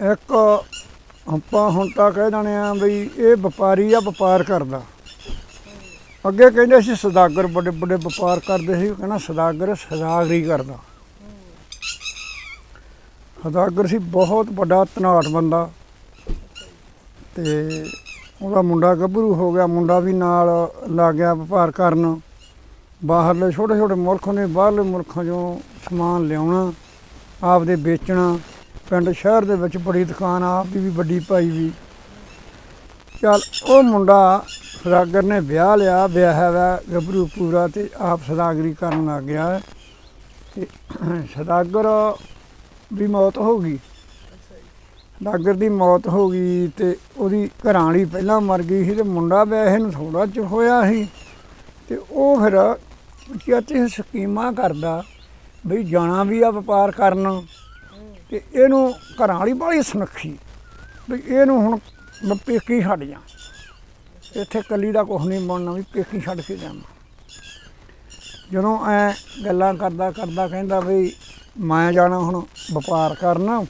ਇੱਕ ਆਪਾਂ ਹੁਣ ਤਾਂ ਕਹਿ ਦਣੇ ਆ ਬਈ ਇਹ ਵਪਾਰੀ ਆ, ਵਪਾਰ ਕਰਦਾ। ਅੱਗੇ ਕਹਿੰਦੇ ਸੀ ਸਦਾਗਰ, ਵੱਡੇ ਵੱਡੇ ਵਪਾਰ ਕਰਦੇ ਸੀ ਕਹਿੰਦਾ ਸਦਾਗਰ ਸਦਾਗਰੀ ਕਰਦਾ। ਸਦਾਗਰ ਸੀ ਬਹੁਤ ਵੱਡਾ ਧਨਾਟ ਬੰਦਾ ਤੇ ਉਹਦਾ ਮੁੰਡਾ ਗੱਭਰੂ ਹੋ ਗਿਆ, ਮੁੰਡਾ ਵੀ ਨਾਲ ਲੱਗ ਗਿਆ ਵਪਾਰ ਕਰਨ। ਬਾਹਰਲੇ ਛੋਟੇ ਛੋਟੇ ਮੁਲਕ ਨੇ, ਬਾਹਰਲੇ ਮੁਲਕਾਂ 'ਚੋਂ ਸਮਾਨ ਲਿਆਉਣਾ, ਆਪਦੇ ਵੇਚਣਾ। ਪਿੰਡ ਸ਼ਹਿਰ ਦੇ ਵਿੱਚ ਬੜੀ ਦੁਕਾਨ ਆ, ਆਪ ਵੀ ਵੱਡੀ ਭਾਈ ਵੀ। ਚੱਲ ਉਹ ਮੁੰਡਾ ਸਦਾਗਰ ਨੇ ਵਿਆਹ ਲਿਆ ਵਿਆਹ ਵਾ ਗੱਭਰੂ ਪੂਰਾ ਤੇ ਆਪ ਸਦਾਗਰੀ ਕਰਨ ਲੱਗ ਗਿਆ ਤੇ ਸਦਾਗਰ ਦੀ ਮੌਤ ਹੋ ਗਈ। ਸਦਾਗਰ ਦੀ ਮੌਤ ਹੋ ਗਈ ਤੇ ਉਹਦੀ ਘਰਾਂ ਵਾਲੀ ਪਹਿਲਾਂ ਮਰ ਗਈ ਸੀ ਤੇ ਮੁੰਡਾ ਵਿਆਹੇ ਨੂੰ ਥੋੜਾ ਚਿਰ ਹੋਇਆ ਸੀ। ਤੇ ਉਹ ਫਿਰ ਚਾਚੇ ਸਕੀਮਾਂ ਕਰਦਾ ਬਈ ਜਾਣਾ ਵੀ ਆ ਵਪਾਰ ਕਰਨ। ਤੇ ਇਹਨੂੰ ਘਰਾਂ ਵਾਲੀ ਬੜੀ ਸੁਨੱਖੀ। ਵੀ ਇਹਨੂੰ ਹੁਣ ਮੈਂ ਪੇਕੀ ਛੱਡ ਜਾ ਇੱਥੇ ਕੱਲੀ ਦਾ ਕੁਛ ਨਹੀਂ ਬਣਨਾ ਵੀ ਪੇਕੀ ਛੱਡ ਕੇ ਜਾਵਾਂ। ਜਦੋਂ ਐ ਗੱਲਾਂ ਕਰਦਾ ਕਰਦਾ ਕਹਿੰਦਾ ਵੀ ਮੈਂ ਜਾਣਾ ਹੁਣ ਵਪਾਰ ਕਰਨ।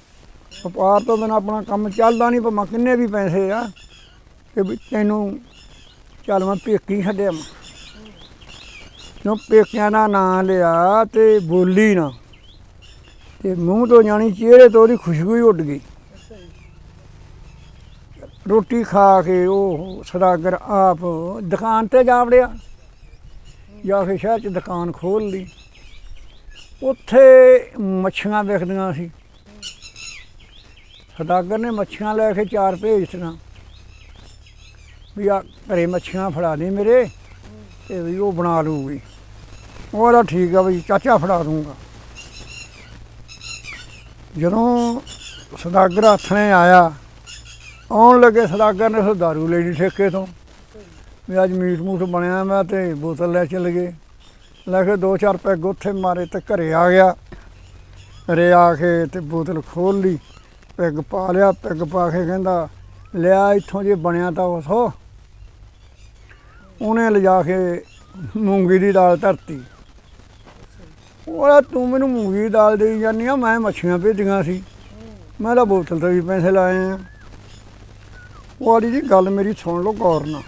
ਵਪਾਰ ਤੋਂ ਬਿਨਾਂ ਆਪਣਾ ਕੰਮ ਚੱਲਦਾ ਨਹੀਂ, ਭਾਵੇਂ ਕਿੰਨੇ ਵੀ ਪੈਸੇ ਆ, ਕਿ ਵੀ ਤੈਨੂੰ ਚੱਲ ਮੈਂ ਪੇਕੀ ਛੱਡਿਆ ਮੈਂ ਕਿਉਂ? ਪੇਕਿਆਂ ਦਾ ਨਾਂ ਲਿਆ ਤੇ ਬੋਲੀ ਨਾ। ਤੇ ਮੂੰਹ ਤੋਂ ਜਾਣੀ ਚਿਹਰੇ ਤੋਂ ਉਹਦੀ ਖੁਸ਼ਬੂ ਹੀ ਉੱਡ ਗਈ। ਰੋਟੀ ਖਾ ਕੇ ਉਹ ਸਦਾਗਰ ਆਪ ਦੁਕਾਨ ਤੇ ਜਾ ਵੜਿਆ ਜਾਂ ਫਿਰ ਸ਼ਹਿਰ ਚ ਦੁਕਾਨ ਖੋਲ ਲਈ। ਉੱਥੇ ਮੱਛੀਆਂ ਵਿਕਦੀਆਂ ਸੀ। ਸਦਾਗਰ ਨੇ ਮੱਛੀਆਂ ਲੈ ਕੇ ਚਾਰ ਭੇਜਤੀਆਂ ਵੀ ਆ ਘਰੇ ਮੱਛੀਆਂ ਫੜਾ ਦੇ ਮੇਰੇ ਤੇ ਵੀ ਉਹ ਬਣਾ ਲੂਗੀ ਉਹਦਾ ਠੀਕ ਆ ਵੀ ਚਾਚਾ ਫੜਾ ਦੂੰਗਾ ਜਦੋਂ ਸਦਾਗਰ ਆਥਣੇ ਆਇਆ, ਆਉਣ ਲੱਗੇ ਸਦਾਗਰ ਨੇ ਸੋ ਦਾਰੂ ਲੈ ਠੇਕੇ ਤੋਂ। ਵੀ ਅੱਜ ਮੀਟ ਮੂਟ ਬਣਿਆ ਮੈਂ ਤੇ ਬੋਤਲ ਲੈ ਚੱਲ ਗਏ। ਲੈ ਕੇ ਦੋ ਚਾਰ ਪੈਗ ਉੱਥੇ ਮਾਰੇ ਤੇ ਘਰੇ ਆ ਗਿਆ। ਘਰੇ ਆ ਕੇ ਤੇ ਬੋਤਲ ਖੋਲ ਲਈ, ਪੈਗ ਪਾ ਲਿਆ, ਪੈਗ ਪਾ ਕੇ ਕਹਿੰਦਾ, ਲਿਆ ਇੱਥੋਂ ਜੇ ਬਣਿਆ ਤਾਂ ਉਸੋ ਉਹਨੇ ਲਿਜਾ ਕੇ ਮੂੰਗੀ ਦੀ ਦਾਲ ਧਰਤੀ। ਉਹਦਾ ਤੂੰ ਮੈਨੂੰ ਮੂੰਗੀ ਦੀ ਦਾਲ ਦੇਈ ਜਾਂਦੀ ਆ, ਮੈਂ ਮੱਛੀਆਂ ਭੇਜੀਆਂ ਸੀ। ਮੈਂ ਤਾਂ ਬੋਤਲ ਤੇ ਵੀ ਪੈਸੇ ਲਾਏ ਆ। ਉਹ ਵਾਲੀ ਜੀ ਗੱਲ ਮੇਰੀ ਸੁਣ ਲਓ ਗੌਰ ਨਾਲ।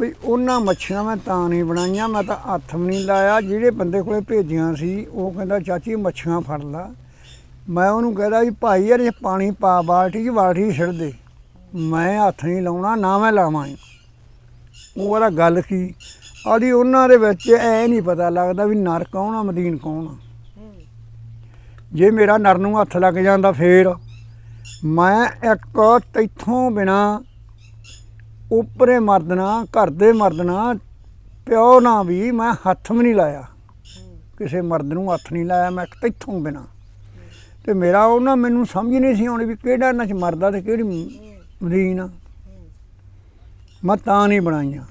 ਵੀ ਉਹਨਾਂ ਮੱਛੀਆਂ ਮੈਂ ਤਾਂ ਨਹੀਂ ਬਣਾਈਆਂ, ਮੈਂ ਤਾਂ ਹੱਥ ਵੀ ਨਹੀਂ ਲਾਇਆ। ਜਿਹੜੇ ਬੰਦੇ ਕੋਲੇ ਭੇਜੀਆਂ ਸੀ, ਉਹ ਕਹਿੰਦਾ, ਚਾਚੀ, ਮੱਛੀਆਂ ਫੜ ਲਾ। ਮੈਂ ਉਹਨੂੰ ਕਹਿੰਦਾ ਵੀ, ਭਾਈ ਯਾਰ ਇਹ ਪਾਣੀ ਪਾ, ਬਾਲਟੀ 'ਚ ਬਾਲਟੀ 'ਚ ਦੇ। ਮੈਂ ਹੱਥ ਨਹੀਂ ਲਾਉਣਾ, ਨਾ ਮੈਂ ਲਾਵਾਂ। ਉਹ ਵਾਲਾ ਗੱਲ ਕੀ? ਆਦੀ ਉਹਨਾਂ ਦੇ ਵਿੱਚ ਐ ਨਹੀਂ ਪਤਾ ਲੱਗਦਾ ਵੀ ਨਰ ਕੌਣ ਆ, ਮਦੀਨ ਕੌਣ ਆ। ਜੇ ਮੇਰਾ ਨਰ ਨੂੰ ਹੱਥ ਲੱਗ ਜਾਂਦਾ ਫੇਰ, ਮੈਂ ਇੱਕ ਤੈਥੋਂ ਬਿਨਾ ਉੱਪਰੇ ਮਰਦਣਾ, ਘਰ ਦੇ ਮਰਦਣਾ, ਪਿਓ ਨਾ ਵੀ ਮੈਂ ਹੱਥ ਵੀ ਨਹੀਂ ਲਾਇਆ। ਕਿਸੇ ਮਰਦ ਨੂੰ ਹੱਥ ਨਹੀਂ ਲਾਇਆ ਮੈਂ ਇੱਕ ਤੈਥੋਂ ਬਿਨਾ। ਤੇ ਮੇਰਾ ਉਹਨਾਂ ਮੈਨੂੰ ਸਮਝ ਨਹੀਂ ਸੀ ਆਉਣੀ ਵੀ ਕਿਹੜਾ ਇਹਨਾਂ ਚ ਮਰਦਾ ਤੇ ਕਿਹੜੀ ਮਦੀਨ ਆ। ਮੈਂ ਤਾਂ ਨਹੀਂ ਬਣਾਈਆਂ।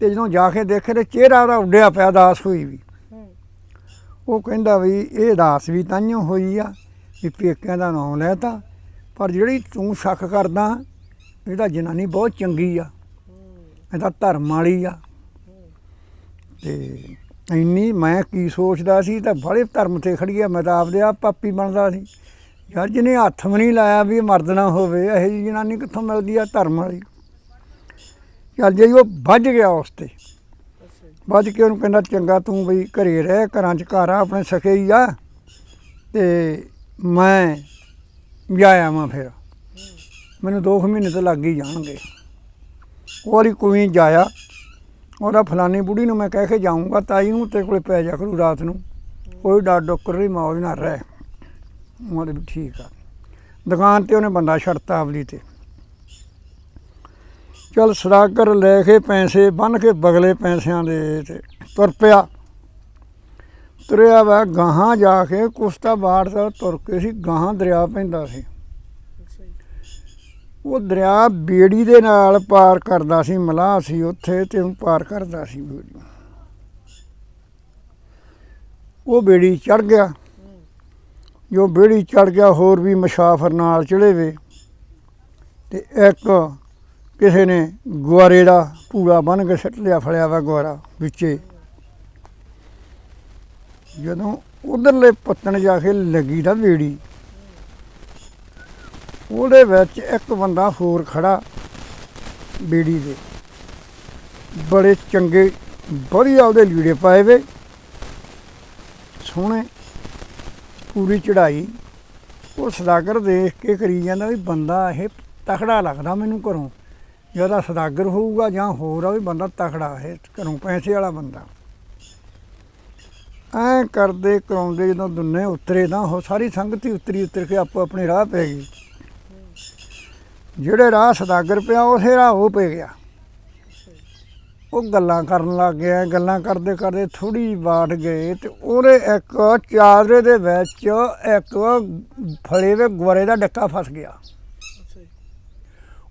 ਤੇ ਜਦੋਂ ਜਾ ਕੇ ਦੇਖੇ ਤੇ ਚਿਹਰਾ ਉਹਦਾ ਉੱਡਿਆ ਪਿਆ ਦਾਸ ਹੋਈ ਵੀ। ਉਹ ਕਹਿੰਦਾ ਵੀ ਇਹ ਦਾਸ ਵੀ ਤਾਂਿਓ ਹੋਈ ਆ ਵੀ ਪੇਕਿਆਂ ਦਾ ਨਾਮ ਲੈਤਾ ਪਰ ਜਿਹੜੀ ਤੂੰ ਸ਼ੱਕ ਕਰਦਾ ਇਹਦਾ ਜਨਾਨੀ ਬਹੁਤ ਚੰਗੀ ਆ। ਇਹਦਾ ਧਰਮ ਵਾਲੀ ਆ। ਤੇ ਇੰਨੀ ਮੈਂ ਕੀ ਸੋਚਦਾ ਸੀ ਤਾਂ ਬੜੇ ਧਰਮ ਤੇ ਖੜੀ ਆ ਮੈਂ ਤਾਂ ਆਪਦੇ ਆਪ ਪਾਪੀ ਬਣਦਾ ਸੀ। ਯਾਰ ਜਿਹਨੇ ਹੱਥ ਵੀ ਨਹੀਂ ਲਾਇਆ ਵੀ ਇਹ ਮਰਦ ਨਾ ਹੋਵੇ ਇਹੋ ਜਨਾਨੀ ਕਿੱਥੋਂ ਮਿਲਦੀ ਆ ਧਰਮ ਵਾਲੀ? ਚੱਲ ਜੇ ਉਹ ਵੱਜ ਗਿਆ ਉਸ ਤੇ। ਵੱਜ ਕੇ ਉਹਨੂੰ ਕਹਿੰਦਾ, ਚੰਗਾ ਤੂੰ ਬਈ ਘਰੇ ਰਹਿ, ਘਰਾਂ 'ਚ ਘਰ ਆ, ਆਪਣੇ ਸਕੇ ਹੀ ਆ। ਤੇ ਮੈਂ ਜਾਇਆ ਮੈਂ ਫਿਰ। ਮੈਨੂੰ 2 ਮਹੀਨੇ ਤਾਂ ਲੱਗ ਹੀ ਜਾਣਗੇ। ਉਹ ਵਾਲੀ ਕੋਈ ਜਾਇਆ। ਉਹਦਾ ਫਲਾਨੀ ਬੁੜੀ ਨੂੰ ਮੈਂ ਕਹਿ ਕੇ ਜਾਊਂਗਾ, ਤਾਈ ਨੂੰ ਤੇਰੇ ਕੋਲੇ ਪੈ ਜਾ ਕਰੂ ਰਾਤ ਨੂੰ। ਕੋਈ ਡਰ ਡੋਕਰ ਨਹੀਂ ਮੌਜ ਨਾ ਰਹਿ। ਉਹਦੇ ਵੀ ਠੀਕ ਆ। ਦੁਕਾਨ ਤੇ ਉਹਨੇ ਬੰਦਾ ਛੱਡਤਾ ਅਵਲੀ ਤੇ। ਚਲ ਸਦਾਗਰ ਲੈ ਕੇ ਪੈਸੇ ਬੰਨ ਕੇ ਬਗਲੇ ਪੈਸਿਆਂ ਦੇ ਤੇ ਤੁਰ ਪਿਆ। ਤੁਰਿਆ ਵਾ ਗਾਹਾਂ ਜਾ ਕੇ ਕੁਸਤਾ ਬਾੜ ਦਾ ਤੁਰ ਕੇ ਸੀ, ਗਾਹਾਂ ਦਰਿਆ ਪੈਂਦਾ ਸੀ। ਉਹ ਦਰਿਆ ਬੇੜੀ ਦੇ ਨਾਲ ਪਾਰ ਕਰਦਾ ਸੀ, ਮਲਾਹ ਸੀ ਉੱਥੇ ਤੇ ਉਹ ਪਾਰ ਕਰਦਾ ਸੀ ਬੇੜੀ। ਉਹ ਬੇੜੀ ਚੜ ਗਿਆ। ਜੋ ਬੇੜੀ ਚੜ ਗਿਆ, ਹੋਰ ਵੀ ਮੁਸਾਫਰ ਨਾਲ ਚੜੇ ਵੇ। ਤੇ ਇੱਕ ਕਿਸੇ ਨੇ ਗੁਆਰੇ ਦਾ ਪੂਰਾ ਬੰਨ ਕੇ ਸਿੱਟ ਲਿਆ, ਫੜਿਆ ਵਾ ਗੁਆਰਾ ਵਿੱਚੇ। ਜਦੋਂ ਉਧਰਲੇ ਪੱਤਣ ਜਾ ਕੇ ਲੱਗੀ ਦਾ ਬੇੜੀ। ਉਹਦੇ ਵਿੱਚ ਇੱਕ ਬੰਦਾ ਹੋਰ ਖੜਾ ਬੀੜੀ ਦੇ। ਬੜੇ ਚੰਗੇ, ਵਧੀਆ ਉਹਦੇ ਲੀੜੇ ਪਾਏ ਵੇ। ਸੋਹਣੇ, ਪੂਰੀ ਚੜਾਈ ਉਹ ਸਦਾਗਰ ਦੇਖ ਕੇ ਕਰੀ ਜਾਂਦਾ ਵੀ ਬੰਦਾ ਇਹ ਤਖੜਾ ਲੱਗਦਾ ਮੈਨੂੰ ਘਰੋਂ। ਜ਼ਿਆਦਾ ਸਦਾਗਰ ਹੋਊਗਾ ਜਾਂ ਹੋਰ ਆ ਵੀ ਬੰਦਾ ਤਖੜਾ ਇਹ ਘਰੋਂ ਪੈਸੇ ਵਾਲਾ ਬੰਦਾ। ਐ ਕਰਦੇ ਕਰਾਉਂਦੇ ਜਦੋਂ ਦੁੰਨੇ ਉਤਰੇ ਤਾਂ ਉਹ ਸਾਰੀ ਸੰਗਤੀ ਉਤਰੀ ਉਤਰ ਕੇ ਆਪੋ ਆਪਣੇ ਰਾਹ ਪੈ ਗਈ। ਜਿਹੜੇ ਰਾਹ ਸਦਾਗਰ ਪਿਆ, ਉਸੇ ਰਾਹ ਉਹ ਪੈ ਗਿਆ। ਉਹ ਗੱਲਾਂ ਕਰਨ ਲੱਗ ਗਿਆ, ਗੱਲਾਂ ਕਰਦੇ ਕਰਦੇ ਥੋੜੀ ਬਾਟ ਗਏ ਤੇ ਉਹਦੇ ਇੱਕ ਚਾਦਰੇ ਦੇ ਵਿੱਚ ਇੱਕ ਫੜੇ ਦੇ ਗੁਰੇ ਦਾ ਡੱਕਾ ਫਸ ਗਿਆ।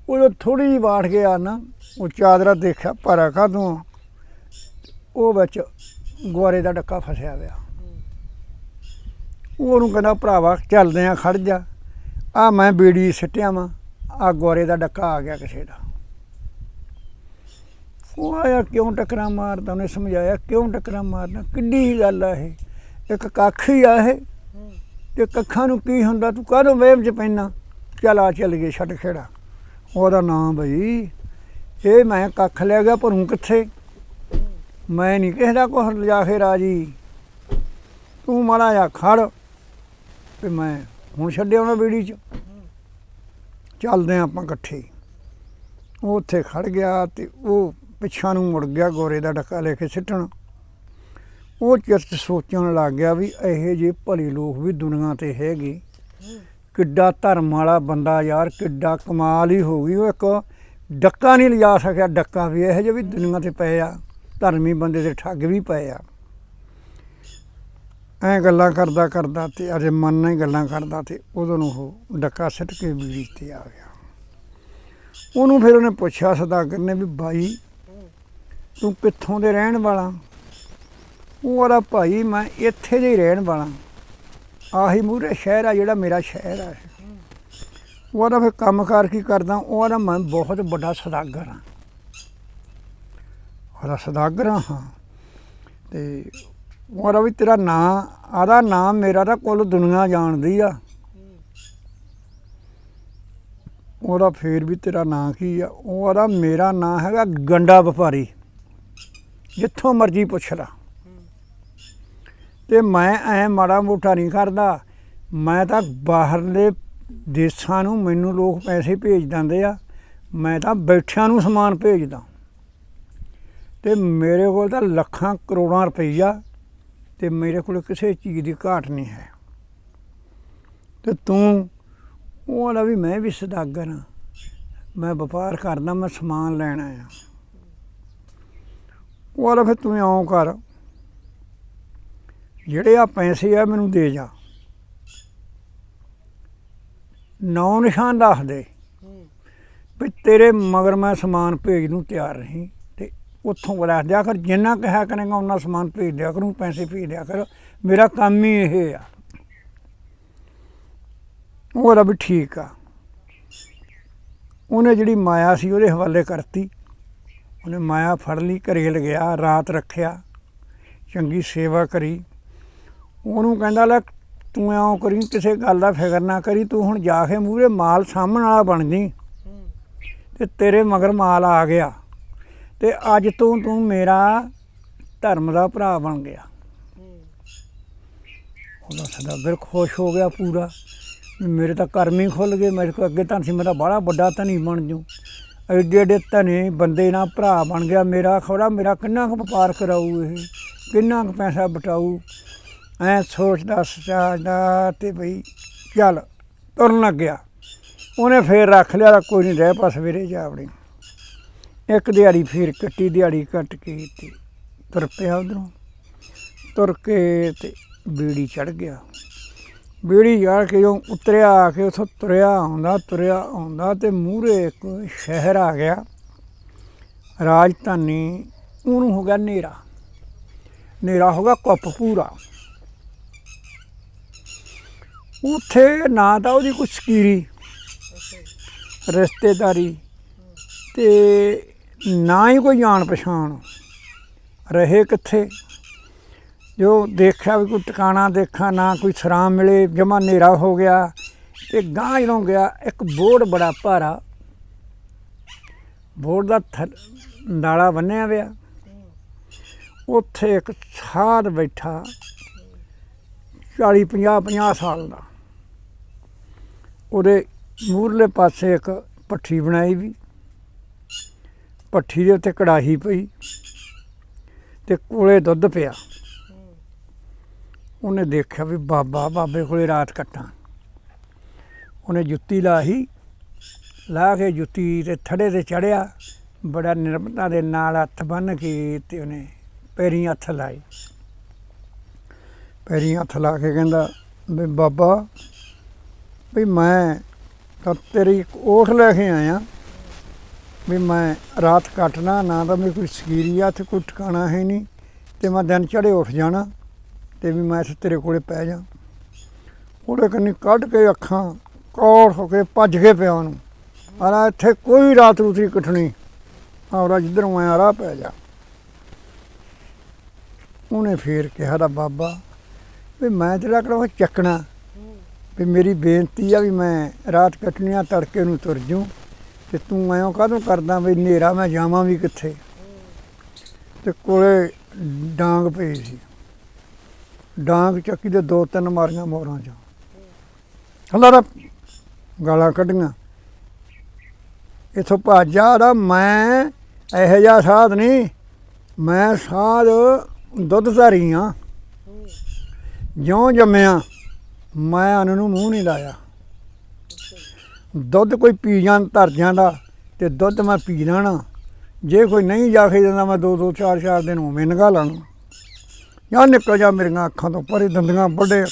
ਉਹ ਥੋੜੀ ਜਿਹੀ ਬਾਠ ਕੇ ਆ ਨਾ, ਉਹ ਚਾਦਰਾ ਦੇਖਿਆ, ਭਰਾ ਕਾਦੋਂ ਉਹ ਵਿੱਚ ਗੁਆਰੇ ਦਾ ਡੱਕਾ ਫਸਿਆ ਹੋਇਆ ਉਹਨੂੰ ਕਹਿੰਦਾ, ਭਰਾਵਾ, ਚੱਲਦੇ ਆ ਖੜ ਜਾ। ਆ ਮੈਂ ਬੀੜੀ ਸਿੱਟਿਆ ਵਾਂ, ਆ ਗੁਆਰੇ ਦਾ ਡੱਕਾ ਆ ਗਿਆ ਕਿਸੇ ਦਾ। ਉਹ ਆਇਆ, ਕਿਉਂ ਟੱਕਰਾਂ ਮਾਰਦਾ? ਉਹਨੇ ਸਮਝਾਇਆ, ਕਿਉਂ ਟੱਕਰਾਂ ਮਾਰਨਾ ਕਿੱਡੀ ਹੀ ਗੱਲ ਆ ਇਹ? ਇੱਕ ਕੱਖ ਹੀ ਆ ਇਹ। ਤੇ ਕੱਖਾਂ ਨੂੰ ਕੀ ਹੁੰਦਾ? ਤੂੰ ਕਾਹਦੋਂ ਵੇਮ ਚ ਪੈਣਾ ਚੱਲ ਆ, ਚੱਲ ਗਏ, ਛੱਡ ਖੇੜਾ। ਉਹਦਾ ਨਾਂ ਬਈ, ਇਹ ਮੈਂ ਕੱਖ ਲੈ ਗਿਆ ਭਰੂ ਕਿੱਥੇ? ਮੈਂ ਨਹੀਂ ਕਿਸੇ ਦਾ ਕੁਛ ਲਿਜਾ ਕੇ ਰਾਜੀ। ਤੂੰ ਮਾੜਾ ਜਾ ਖੜ ਤੇ ਮੈਂ ਹੁਣ ਛੱਡਿਆ ਉਹਨਾਂ ਬੀੜੀ ਚ। ਚੱਲਦੇ ਆਂ ਆਪਾਂ ਇਕੱਠੇ। ਉਹ ਉੱਥੇ ਖੜ ਗਿਆ ਤੇ ਉਹ ਪਿੱਛਾ ਨੂੰ ਮੁੜ ਗਿਆ, ਗੋਰੇ ਦਾ ਡੱਕਾ ਲੈ ਕੇ ਸਿੱਟਣ। ਉਹ ਚਿਰਤ ਸੋਚਣ ਲੱਗ ਗਿਆ ਵੀ ਇਹੋ ਜਿਹੇ ਭਲੇ ਲੋਕ ਵੀ ਦੁਨੀਆ ਤੇ ਹੈਗੇ। ਕਿੱਡਾ ਧਰਮ ਵਾਲਾ ਬੰਦਾ ਯਾਰ, ਕਿੱਡਾ ਕਮਾਲ ਹੀ ਹੋ ਗਈ ਉਹ ਇੱਕ। ਡੱਕਾ ਨਹੀਂ ਲਿਜਾ ਸਕਿਆ, ਡੱਕਾ ਵੀ ਇਹੋ ਜਿਹੇ ਵੀ ਦੁਨੀਆ ਤੇ ਪਏ ਆ, ਧਰਮੀ ਬੰਦੇ ਦੇ ਠੱਗ ਵੀ ਪਏ ਆ। ਐ ਗੱਲਾਂ ਕਰਦਾ ਕਰਦਾ ਤੇ ਅਜੇ ਮਨ ਨਾਲ ਹੀ ਗੱਲਾਂ ਕਰਦਾ ਤੇ ਉਦੋਂ ਨੂੰ ਉਹ ਡੱਕਾ ਸਿੱਟ ਕੇ ਬੀੜੀ ਤੇ ਆ ਗਿਆ। ਉਹਨੂੰ ਫਿਰ ਉਹਨੇ ਪੁੱਛਿਆ, ਸਦਾਗਰ ਨੇ ਵੀ ਬਾਈ, ਤੂੰ ਕਿੱਥੋਂ ਦੇ ਰਹਿਣ ਵਾਲਾ? ਉਹ ਆਦਾ ਭਾਈ, ਮੈਂ ਇੱਥੇ ਦੇ ਹੀ ਰਹਿਣ ਵਾਲਾ। ਆਹੀ ਮੂਰੇ ਸ਼ਹਿਰ ਆ ਜਿਹੜਾ ਮੇਰਾ ਸ਼ਹਿਰ ਆ। ਉਹਦਾ ਫਿਰ ਕੰਮਕਾਰ ਕੀ ਕਰਦਾ? ਉਹਦਾ ਮੈਂ ਬਹੁਤ ਵੱਡਾ ਸਦਾਗਰ ਹਾਂ। ਉਹਦਾ ਸਦਾਗਰ ਹਾਂ ਤੇ ਉਹ ਆਦਾ ਵੀ ਤੇਰਾ ਨਾਂ ਆਦਾ ਨਾਮ ਮੇਰਾ ਤਾਂ ਕੁੱਲ ਦੁਨੀਆ ਜਾਣਦੀ ਆ। ਉਹਦਾ ਫੇਰ ਵੀ ਤੇਰਾ ਨਾਂ ਕੀ ਆ? ਉਹ ਆਦਾ ਮੇਰਾ ਨਾਂ ਹੈਗਾ ਗੰਡਾ ਵਪਾਰੀ। ਜਿੱਥੋਂ ਮਰਜ਼ੀ ਪੁੱਛ ਲਾ। ਤੇ ਮੈਂ ਐ ਮਾੜਾ ਮੋਟਾ ਨਹੀਂ ਕਰਦਾ। ਮੈਂ ਤਾਂ ਬਾਹਰਲੇ ਦੇਸ਼ਾਂ ਨੂੰ ਮੈਨੂੰ ਲੋਕ ਪੈਸੇ ਭੇਜ ਦਿੰਦੇ ਆ। ਮੈਂ ਤਾਂ ਬੈਠਿਆਂ ਨੂੰ ਸਮਾਨ ਭੇਜਦਾ ਤੇ ਮੇਰੇ ਕੋਲ ਤਾਂ ਲੱਖਾਂ ਕਰੋੜਾਂ ਰੁਪਈਆ ਤੇ ਮੇਰੇ ਕੋਲ ਕਿਸੇ ਚੀਜ਼ ਦੀ ਘਾਟ ਨਹੀਂ ਹੈ। ਤੇ ਤੂੰ, ਉਹ ਵਾਲਾ ਵੀ ਮੈਂ ਵੀ ਸਦਾਗਰ ਹਾਂ। ਮੈਂ ਵਪਾਰ ਕਰਦਾ, ਮੈਂ ਸਮਾਨ ਲੈਣਾ ਆ ਉਹ ਵਾਲਾ ਫਿਰ ਤੂੰ ਇਉਂ ਕਰ ਜਿਹੜੇ ਆ ਪੈਸੇ ਆ, ਮੈਨੂੰ ਦੇ ਜਾ। ਨੌ ਨਿਸ਼ਾਨ ਦੱਸ ਦੇ ਵੀ ਤੇਰੇ ਮਗਰ ਮੈਂ ਸਮਾਨ ਭੇਜ ਨੂੰ ਤਿਆਰ ਰਹੀ ਤੇ ਉੱਥੋਂ ਬੁਲਾ ਦਿਆ ਕਰ। ਜਿੰਨਾ ਕਿਹਾ ਕਰੇਗਾ ਉਹਨਾਂ ਸਮਾਨ ਭੇਜ ਦਿਆ ਕਰੂੰ, ਪੈਸੇ ਭੇਜ ਦਿਆ ਕਰ। ਮੇਰਾ ਕੰਮ ਹੀ ਇਹ ਆ। ਉਹਦਾ ਵੀ ਠੀਕ ਆ। ਉਹਨੇ ਜਿਹੜੀ ਮਾਇਆ ਸੀ, ਉਹਦੇ ਹਵਾਲੇ ਕਰਤੀ। ਉਹਨੇ ਮਾਇਆ ਫੜ ਲਈ, ਘਰੇ ਲਗਿਆ, ਰਾਤ ਰੱਖਿਆ, ਚੰਗੀ ਸੇਵਾ ਕਰੀ। ਉਹਨੂੰ ਕਹਿੰਦਾ, ਲੈ, ਤੂੰ ਇਉਂ ਕਰੀ, ਕਿਸੇ ਗੱਲ ਦਾ ਫਿਕਰ ਨਾ ਕਰੀ, ਤੂੰ ਹੁਣ ਜਾ ਕੇ ਮੂਹਰੇ ਮਾਲ ਸਾਹਮਣ ਵਾਲਾ ਬਣ ਜੀ। ਹੂੰ ਤੇ ਤੇਰੇ ਮਗਰ ਮਾਲ ਆ ਗਿਆ। ਤੇ ਅੱਜ ਤੋਂ ਤੂੰ ਮੇਰਾ ਧਰਮ ਦਾ ਭਰਾ ਬਣ ਗਿਆ। ਉਹਦਾ ਉਹਦਾ ਸਦਾਗਰ ਖੁਸ਼ ਹੋ ਗਿਆ ਪੂਰਾ। ਮੇਰੇ ਤਾਂ ਕਰਮ ਹੀ ਖੁੱਲ ਗਏ, ਮੇਰੇ ਕੋਲ ਅੱਗੇ ਤਾਂ ਸੀ ਮੇਰਾ ਬੜਾ ਵੱਡਾ ਧਨੀ ਬਣ ਜੂ। ਐਡੇ ਐਡੇ ਧਨੇ ਬੰਦੇ ਨਾਲ ਭਰਾ ਬਣ ਗਿਆ ਮੇਰਾ ਖੌੜਾ ਮੇਰਾ ਕਿੰਨਾ ਕੁ ਵਪਾਰ ਕਰਾਊ ਇਹ, ਕਿੰਨਾ ਕੁ ਪੈਸਾ ਬਟਾਊ। ਐ ਸੋਚਦਾ ਸੋਚਦਾ ਤੇ ਬਈ ਚੱਲ ਤੁਰਨ ਲੱਗ ਗਿਆ। ਉਹਨੇ ਫੇਰ ਰੱਖ ਲਿਆ ਕੋਈ ਨਹੀਂ ਰਹਿ ਪਾ ਸਵੇਰੇ ਜਾ ਵੜੀ। ਇੱਕ ਦਿਹਾੜੀ ਫੇਰ ਕੱਟੀ, ਦਿਹਾੜੀ ਕੱਟ ਕੇ ਤੇ ਤੁਰ ਪਿਆ ਉਧਰੋਂ। ਤੁਰ ਕੇ ਤੇ ਬੀੜੀ ਚੜ ਗਿਆ। ਬੀੜੀ ਜਾ ਕੇ ਜਦੋਂ ਉਤਰਿਆ, ਆ ਕੇ ਉਥੋਂ ਤੁਰਿਆ ਆਉਂਦਾ ਤੁਰਿਆ ਆਉਂਦਾ ਤੇ ਮੂਹਰੇ ਇੱਕ ਸ਼ਹਿਰ ਆ ਗਿਆ। ਰਾਜਧਾਨੀ, ਉਹਨੂੰ ਹੋ ਗਿਆ ਨੇਰਾ। ਨੇਰਾ ਹੋ ਗਿਆ ਕੁੱਪ ਪੂਰਾ ਉੱਥੇ ਨਾ ਤਾਂ ਉਹਦੀ ਕੋਈ ਸਕੀਰੀ, ਰਿਸ਼ਤੇਦਾਰੀ ਤੇ ਨਾ ਹੀ ਕੋਈ ਜਾਣ ਪਛਾਣ। ਰਹੇ ਕਿੱਥੇ? ਜੋ ਦੇਖਿਆ ਵੀ ਕੋਈ ਟਿਕਾਣਾ ਦੇਖਾ, ਨਾ ਕੋਈ ਸਰਾਮ ਮਿਲੇ, ਜਮਾ ਹਨੇਰਾ ਹੋ ਗਿਆ, ਤੇ ਗਾਂ ਜਦੋਂ ਗਿਆ, ਇੱਕ ਬੋਰਡ ਬੜਾ ਭਾਰਾ। ਬੋਰਡ ਦਾ ਥ- ਨਾਲਾ ਬੰਨਿਆ ਪਿਆ ਉੱਥੇ ਇੱਕ ਸਾਧ ਬੈਠਾ 40 50 50 ਸਾਲ ਦਾ। ਉਹਦੇ ਮੂਰਲੇ ਪਾਸੇ ਇੱਕ ਪੱਠੀ ਬਣਾਈ ਵੀ। ਪੱਠੀ ਦੇ ਉੱਤੇ ਕੜਾਹੀ ਪਈ ਤੇ ਕੋਲੇ ਦੁੱਧ ਪਿਆ। ਉਹਨੇ ਦੇਖਿਆ ਵੀ ਬਾਬਾ, ਬਾਬੇ ਕੋਲੇ ਰਾਤ ਕੱਟਾਂ। ਉਹਨੇ ਜੁੱਤੀ ਲਾਹੀ ਲਾ ਕੇ ਜੁੱਤੀ ਤੇ ਥੜੇ ਤੇ ਚੜਿਆ। ਬੜਾ ਨਿਰਮਤਾ ਦੇ ਨਾਲ ਹੱਥ ਬੰਨ ਕੇ ਤੇ ਉਹਨੇ ਪੈਰੀਂ ਹੱਥ ਲਾਏ। ਪੈਰੀਂ ਹੱਥ ਲਾ ਕੇ ਕਹਿੰਦਾ ਵੀ ਬਾਬਾ ਵੀ ਮੈਂ ਤਾਂ ਤੇਰੀ ਓਠ ਲੈ ਕੇ ਆਇਆ। ਵੀ ਮੈਂ ਰਾਤ ਕੱਟਣਾ, ਨਾ ਤਾਂ ਮੇਰੀ ਕੋਈ ਸਕੀਰੀ ਆ ਤੇ ਕੋਈ ਠਿਕਾਣਾ ਹੈ ਨਹੀਂ ਤੇ ਮੈਂ ਦਿਨ ਚੜੇ ਉੱਠ ਜਾਣਾ ਤੇ ਵੀ ਮੈਂ ਇੱਥੇ ਤੇਰੇ ਕੋਲੇ ਪੈ ਜਾ। ਉਹਦੇ ਕੰਨੀ ਕੱਢ ਕੇ ਅੱਖਾਂ ਕੌੜ ਹੋ ਕੇ ਭੱਜ ਕੇ ਪਿਆ ਉਹਨੂੰ। ਆਰਾ ਇੱਥੇ ਕੋਈ ਰਾਤ ਰੂਤੀ ਕਟਣੀ। ਆਉਰਾ ਜਿੱਧਰੋਂ ਆਇਆ, ਰਾਹ ਪੈ ਜਾ। ਉਹਨੇ ਫੇਰ ਕਿਹਾ ਦਾ ਬਾਬਾ ਵੀ ਮੈਂ ਤੇਰਾ ਕਿਹੜਾ ਚੱਕਣਾ। ਵੀ ਮੇਰੀ ਬੇਨਤੀ ਆ ਵੀ ਮੈਂ ਰਾਤ ਕੱਟਣੀ ਆ, ਤੜਕੇ ਨੂੰ ਤੁਰ ਜੂ ਤੇ ਤੂੰ ਐਂ ਕਾਹਦੋਂ ਕਰਦਾ ਵੀ ਹਨੇਰਾ, ਮੈਂ ਜਾਵਾਂ ਵੀ ਕਿੱਥੇ? ਤੇ ਕੋਲੇ ਡਾਂਗ ਪਈ ਸੀ। ਡਾਂਗ ਚੱਕੀ ਦੇ ਦੋ ਤਿੰਨ ਮਾਰੀਆਂ ਮੋਰਾਂ ਚ। ਹਲਾਰਾ ਗਾਲਾਂ ਕੱਢੀਆਂ। ਇਥੋਂ ਭਾਜਾ ਦਾ ਮੈਂ ਇਹੋ ਜਿਹਾ ਸਾਧ ਨਹੀਂ। ਮੈਂ ਸਾਧ ਦੁੱਧ ਧਾਰੀ ਆ। ਜਿਉਂ ਜੰਮਿਆ ਮੈਂ ਅੰਨ ਨੂੰ ਮੂੰਹ ਨਹੀਂ ਲਾਇਆ। ਦੁੱਧ ਕੋਈ ਪੀ ਜਾਣ, ਧਰ ਦਾ ਤੇ ਦੁੱਧ ਮੈਂ ਪੀ ਲੈਣਾ। ਜੇ ਕੋਈ ਨਹੀਂ ਜਾ ਕੇ ਜਾਂਦਾ ਮੈਂ ਦੋ ਦੋ ਚਾਰ ਚਾਰ ਦਿਨ ਉਵੇਂ ਨਗਾ ਲਾਣਾ। ਜਾਂ ਨਿਕਲ ਜਾ ਮੇਰੀਆਂ ਅੱਖਾਂ ਤੋਂ ਪਰੇ ਦੰਦੀਆਂ ਵੱਡੇ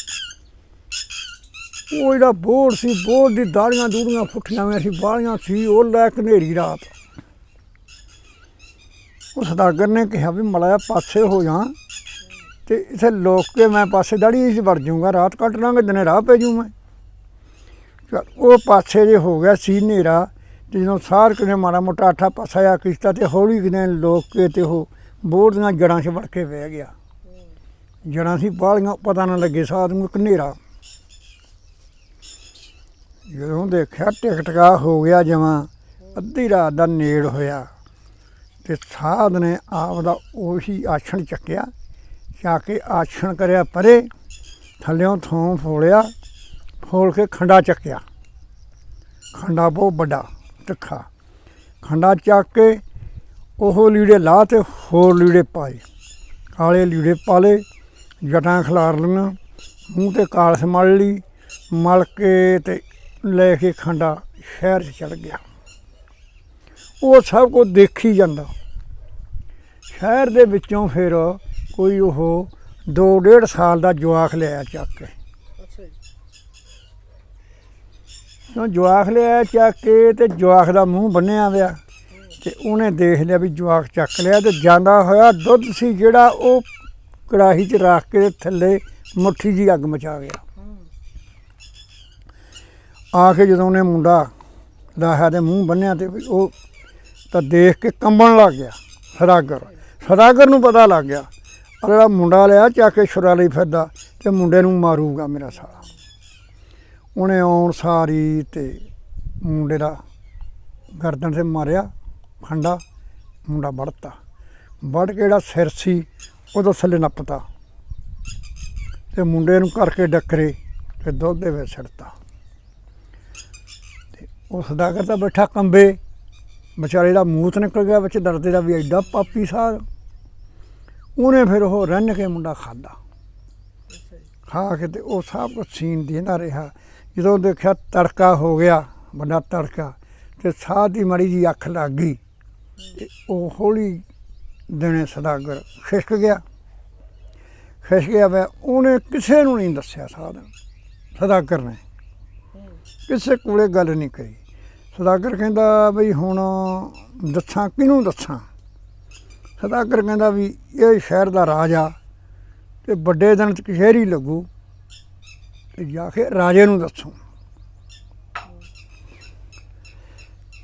ਉਹ ਜਿਹੜਾ ਬੋੜ ਸੀ, ਬੋੜ ਦੀ ਦਾੜੀਆਂ ਦੂੜੀਆਂ ਫੁੱਟੀਆਂ ਹੋਈਆਂ ਸੀ ਬਾਲੀਆਂ ਸੀ, ਉਹ ਲੈ ਕਨੇਰੀ ਰਾਤ। ਉਹ ਸਦਾਗਰ ਨੇ ਕਿਹਾ ਵੀ ਮਲਾਇਆ ਪਾਸੇ ਹੋ ਜਾ। ਤੇ ਇਥੇ ਲੋਕ ਕੇ ਮੈਂ ਪਾਸੇ ਦਾੜੀ ਸੀ ਵੜ ਜਾਊਂਗਾ, ਰਾਤ ਕੱਟ ਲਾਂਗੇ, ਦਿਨੇ ਰਾਹ ਪੈ ਜੂ ਮੈਂ। ਚੱਲ, ਉਹ ਪਾਸੇ ਜੇ ਹੋ ਗਿਆ ਸੀ ਹਨੇਰਾ, ਤੇ ਜਦੋਂ ਸਾਰ ਕਿਨੇ ਮਾੜਾ ਮੋਟਾ ਆਠਾ ਪਾਸਾ ਆ ਕੀਤਾ ਤੇ ਹੌਲੀ ਕਿਨੇ ਲੋਕ ਕੇ ਤੇ ਉਹ ਬੋੜ ਦੀਆਂ ਜੜਾਂ 'ਚ ਵੜ ਕੇ ਬਹਿ ਗਿਆ। ਜੜਾਂ ਸੀ ਬਾਲੀਆਂ ਪਤਾ ਨਾ ਲੱਗੇ ਸਾਧ ਨੂੰ ਇੱਕ ਹਨੇਰਾ। ਜਦੋਂ ਦੇਖਿਆ ਟਿਕਟਕਾ ਹੋ ਗਿਆ ਜਮਾਂ, ਅੱਧੀ ਰਾਤ ਦਾ ਨੇੜ ਹੋਇਆ। ਤੇ ਸਾਧ ਨੇ ਆਪ ਦਾ ਉਹੀ ਆਛਣ ਚੱਕਿਆ। ਚਾ ਕੇ ਆਛਣ ਕਰਿਆ ਪਰੇ, ਥੱਲਿਓਂ ਥੋਂ ਫੋਲਿਆ ਫੋਲ ਕੇ ਖੰਡਾ ਚੱਕਿਆ। ਖੰਡਾ ਬਹੁਤ ਵੱਡਾ, ਤਿੱਖਾ। ਖੰਡਾ ਚੱਕ ਕੇ ਉਹ ਲੀੜੇ ਲਾ ਤੇ ਹੋਰ ਲੀੜੇ ਪਾਏ। ਕਾਲੇ ਲੀੜੇ ਪਾਲੇ, ਜਟਾਂ ਖਿਲਾਰ ਲਈਆਂ, ਮੂੰਹ ਤੇ ਕਾਲਸ ਮਲ ਲਈ, ਮਲ ਕੇ ਤੇ ਲੈ ਕੇ ਖੰਡਾ ਸ਼ਹਿਰ 'ਚ ਚੜ ਗਿਆ। ਉਹ ਸਭ ਕੁਝ ਦੇਖੀ ਜਾਂਦਾ। ਸ਼ਹਿਰ ਦੇ ਵਿੱਚੋਂ ਫਿਰ ਕੋਈ ਉਹ ਦੋ ਡੇਢ ਸਾਲ ਦਾ ਜਵਾਕ ਲਿਆ ਚੱਕ ਕੇ। ਅੱਛਾ ਜੀ। ਉਹ ਜਵਾਕ ਲਿਆ ਚੱਕ ਕੇ ਤੇ ਜਵਾਕ ਦਾ ਮੂੰਹ ਬੰਨਿਆ ਹੋਇਆ ਤੇ ਉਹਨੇ ਦੇਖ ਲਿਆ ਵੀ ਜਵਾਕ ਚੱਕ ਲਿਆ ਤੇ ਜਾਂਦਾ ਹੋਇਆ ਦੁੱਧ ਸੀ ਜਿਹੜਾ ਉਹ ਕੜਾਹੀ 'ਚ ਰੱਖ ਕੇ ਥੱਲੇ ਮੁੱਠੀ ਜੀ ਅੱਗ ਮਚਾ ਗਿਆ। ਆ ਕੇ ਜਦੋਂ ਉਹਨੇ ਮੁੰਡਾ ਲਾਹਿਆ ਦੇ ਮੂੰਹ ਬੰਨਿਆ ਤੇ ਉਹ ਤਾਂ ਦੇਖ ਕੇ ਕੰਬਣ ਲੱਗ ਗਿਆ। ਸਦਾਗਰ। ਸਦਾਗਰ ਨੂੰ ਪਤਾ ਲੱਗ ਗਿਆ। ਜਿਹੜਾ ਮੁੰਡਾ ਲਿਆ, ਚੱਕ ਕੇ ਛੁਰਾ ਲਈ ਫਿਰਦਾ ਤੇ ਮੁੰਡੇ ਨੂੰ ਮਾਰੂਗਾ ਮੇਰਾ ਸਾਲਾ। ਉਹਨੇ ਆਉਣ ਸਾਰੀ ਤੇ ਮੁੰਡੇ ਦਾ ਗਰਦਨ ਤੇ ਮਾਰਿਆ, ਖੰਡਾ, ਮੁੰਡਾ ਵੜਤਾ। ਵੜ ਕੇ ਜਿਹੜਾ ਸਿਰ ਸੀ, ਉਹਦਾ ਥੱਲੇ ਨੱਪਤਾ। ਤੇ ਮੁੰਡੇ ਨੂੰ ਕਰਕੇ ਡੱਕਰੇ ਤੇ ਦੁੱਧ ਦੇ ਵਿੱਚ ਛੱਡਤਾ ਉਹ ਸਦਾਗਰ ਕਰਦਾ ਬੈਠਾ ਕੰਬੇ। ਵਿਚਾਰੇ ਦਾ ਮੂਤ ਨਿਕਲ ਗਿਆ, ਵਿੱਚ ਦਰਦੇ ਦਾ ਵੀ ਐਡਾ ਪਾਪੀ ਸਾਰ ਉਹਨੇ ਫਿਰ ਉਹ ਰੰਨ ਕੇ ਮੁੰਡਾ ਖਾਦਾ ਖਾ ਕੇ ਤੇ ਉਹ ਸਭ ਕੁਝ ਸੀਨ ਦੇਂਦਾ ਰਿਹਾ। ਜਦੋਂ ਦੇਖਿਆ ਤੜਕਾ ਹੋ ਗਿਆ ਵੱਡਾ ਤੜਕਾ ਤੇ ਸਾਹ ਦੀ ਮੜੀ ਜੀ ਅੱਖ ਲੱਗ ਗਈ। ਤੇ ਉਹ ਹੌਲੀ ਦਿਨੇ ਸਦਾਗਰ ਖਿਸਕ ਗਿਆ। ਖਿਸਕ ਗਿਆ ਵੇ ਉਹਨੇ ਕਿਸੇ ਨੂੰ ਨਹੀਂ ਦੱਸਿਆ ਸਾਧ ਸਦਾਗਰ ਨੇ। ਕਿਸੇ ਕੋਲੇ ਗੱਲ ਨਹੀਂ ਕਰੀ ਸਦਾਗਰ ਕਹਿੰਦਾ ਬਈ ਹੁਣ ਦੱਸਾਂ ਕਿਹਨੂੰ ਦੱਸਾਂ? ਸਦਾਗਰ ਕਹਿੰਦਾ ਵੀ ਇਹ ਸ਼ਹਿਰ ਦਾ ਰਾਜਾ ਤੇ ਵੱਡੇ ਦਿਨ ਚ ਕਸ਼ਹਿਰੀ ਲੱਗੂ। ਤੇ ਜਾ ਕੇ ਰਾਜੇ ਨੂੰ ਦੱਸੋ।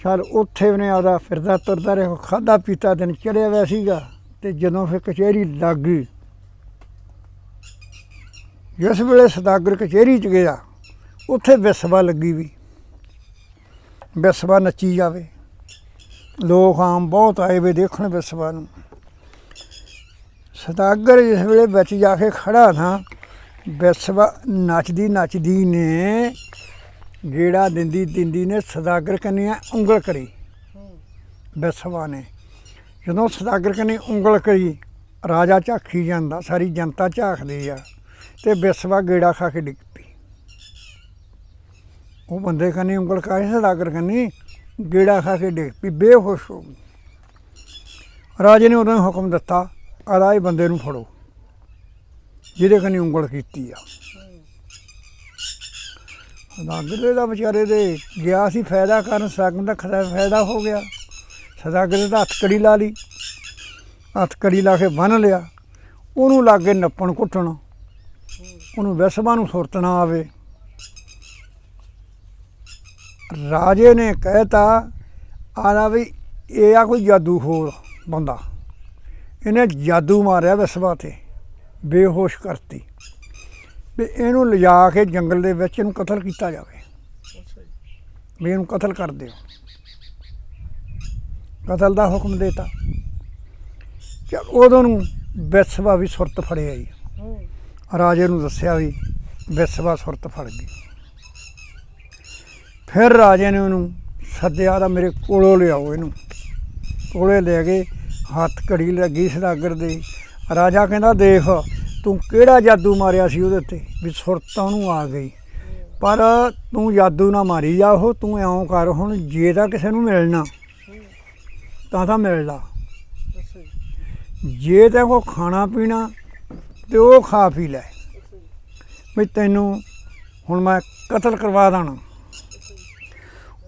ਚਲ ਉੱਥੇ ਉਹਨੇ ਆਦਾ ਫਿਰਦਾ ਤੁਰਦਾ ਰਿਹਾ ਖਾਦਾ ਪੀਤਾ ਦਿਨ ਚੜਿਆ ਹੋਇਆ ਸੀਗਾ ਤੇ ਜਦੋਂ ਫਿਰ ਕਚਹਿਰੀ ਲੱਗ ਗਈ। ਜਿਸ ਵੇਲੇ ਸਦਾਗਰ ਕਚਹਿਰੀ ਚ ਗਿਆ, ਉੱਥੇ ਵਿਸਵਾ ਲੱਗੀ ਵੀ। ਵਿਸਵਾ ਨੱਚੀ ਜਾਵੇ। ਲੋਕ ਆਮ ਬਹੁਤ ਆਏ ਵੇ ਦੇਖਣ ਵਿਸਵਾ ਨੂੰ। ਸਦਾਗਰ ਜਿਸ ਵੇਲੇ ਵਿੱਚ ਜਾ ਕੇ ਖੜਾ ਥਾਂ ਵਿਸਵਾ ਨੱਚਦੀ ਨੱਚਦੀ ਨੇ ਗੇੜਾ ਦਿੰਦੀ ਦਿੰਦੀ ਨੇ ਸਦਾਗਰ ਕੰਨੀਆਂ ਉਂਗਲ ਕਰੀ। ਹੂੰ ਵਿਸਵਾ ਨੇ ਜਦੋਂ ਸਦਾਗਰ ਕੰਨੀ ਉਂਗਲ ਕਰੀ, ਰਾਜਾ ਝਾਕੀ ਜਾਂਦਾ, ਸਾਰੀ ਜਨਤਾ ਝਾਕਦੀ ਆ ਤੇ ਵਿਸਵਾ ਗੇੜਾ ਖਾ ਕੇ ਡਿੱਗ ਪਈ। ਉਹ ਬੰਦੇ ਕੰਨੀ ਉਂਗਲ ਕਾਹੇ ਸਦਾਗਰ ਕੰਨੀ ਗੇੜਾ ਖਾ ਕੇ ਡਿੱਗ ਪਈ, ਬੇਹੋਸ਼ ਹੋ ਗਈ। ਰਾਜੇ ਨੇ ਉਦੋਂ ਹੀ ਹੁਕਮ ਦਿੱਤਾ ਆਰਾਏ ਬੰਦੇ ਨੂੰ ਫੜੋ, ਜਿਹਦੇ ਕੰਨੀ ਉਂਗਲ ਕੀਤੀ ਆ। ਸਦਾਗਰ ਦਾ ਵਿਚਾਰੇ ਦੇ ਗਿਆ ਸੀ, ਫਾਇਦਾ ਕਰਨ ਸਕਣ ਦਾ ਖਦਾ ਫਾਇਦਾ ਹੋ ਗਿਆ। ਸਦਾਗਰ ਦਾ ਹੱਥ ਕੜੀ ਲਾ ਲਈ, ਹੱਥ ਕੜੀ ਲਾ ਕੇ ਬੰਨ ਲਿਆ। ਉਹਨੂੰ ਲਾਗੇ ਨੱਪਣ ਕੁੱਟਣ ਉਹਨੂੰ ਵਿਸਵਾ ਨੂੰ ਸੁਰਤ ਨਾ ਆਵੇ। ਰਾਜੇ ਨੇ ਕਹਿਤਾ ਆਲਾ ਵੀ, ਇਹ ਆ ਕੋਈ ਜਾਦੂ ਹੋਰ ਬੰਦਾ। ਇਹਨੇ ਜਾਦੂ ਮਾਰਿਆ ਵਿਸਵਾ ਤੇ, ਬੇਹੋਸ਼ ਕਰਤੀ। ਵੀ ਇਹਨੂੰ ਲਿਜਾ ਕੇ ਜੰਗਲ ਦੇ ਵਿੱਚ ਇਹਨੂੰ ਕਤਲ ਕੀਤਾ ਜਾਵੇ। ਵੀ ਇਹਨੂੰ ਕਤਲ ਕਰ ਦਿਓ। ਕਤਲ ਦਾ ਹੁਕਮ ਦੇਤਾ। ਚਲ ਉਦੋਂ ਨੂੰ ਵਿਸਵਾ ਵੀ ਸੁਰਤ ਫੜਿਆ ਜੀ ਰਾਜੇ ਨੂੰ ਦੱਸਿਆ ਵੀ ਵਿਸਵਾ ਸੁਰਤ ਫੜ ਗਈ। ਫਿਰ ਰਾਜੇ ਨੇ ਉਹਨੂੰ ਸੱਦਿਆ ਦਾ ਮੇਰੇ ਕੋਲੋਂ ਲਿਆਓ ਇਹਨੂੰ। ਕੋਲੇ ਲੈ ਗਏ। ਹੱਥ ਘੜੀ ਲੱਗੀ ਸਦਾਗਰ ਦੇ। ਰਾਜਾ ਕਹਿੰਦਾ, ਦੇਖ, ਤੂੰ ਕਿਹੜਾ ਜਾਦੂ ਮਾਰਿਆ ਸੀ ਉਹਦੇ ਤੇ ਵੀ ਸੁਰਤ ਉਹਨੂੰ ਆ ਗਈ। ਪਰ ਤੂੰ ਜਾਦੂ ਨਾ ਮਾਰੀ ਜਾ, ਉਹ ਤੂੰ ਇਉਂ ਕਰ, ਹੁਣ ਜੇ ਤਾਂ ਕਿਸੇ ਨੂੰ ਮਿਲਣਾ, ਤਾਂ ਤਾਂ ਮਿਲ ਲਾ। ਜੇ ਤਾਂ ਕੋ ਖਾਣਾ ਪੀਣਾ, ਤੇ ਉਹ ਖਾ ਪੀ ਲੈ। ਵੀ ਤੈਨੂੰ ਹੁਣ ਮੈਂ ਕਤਲ ਕਰਵਾ ਦਾਣਾ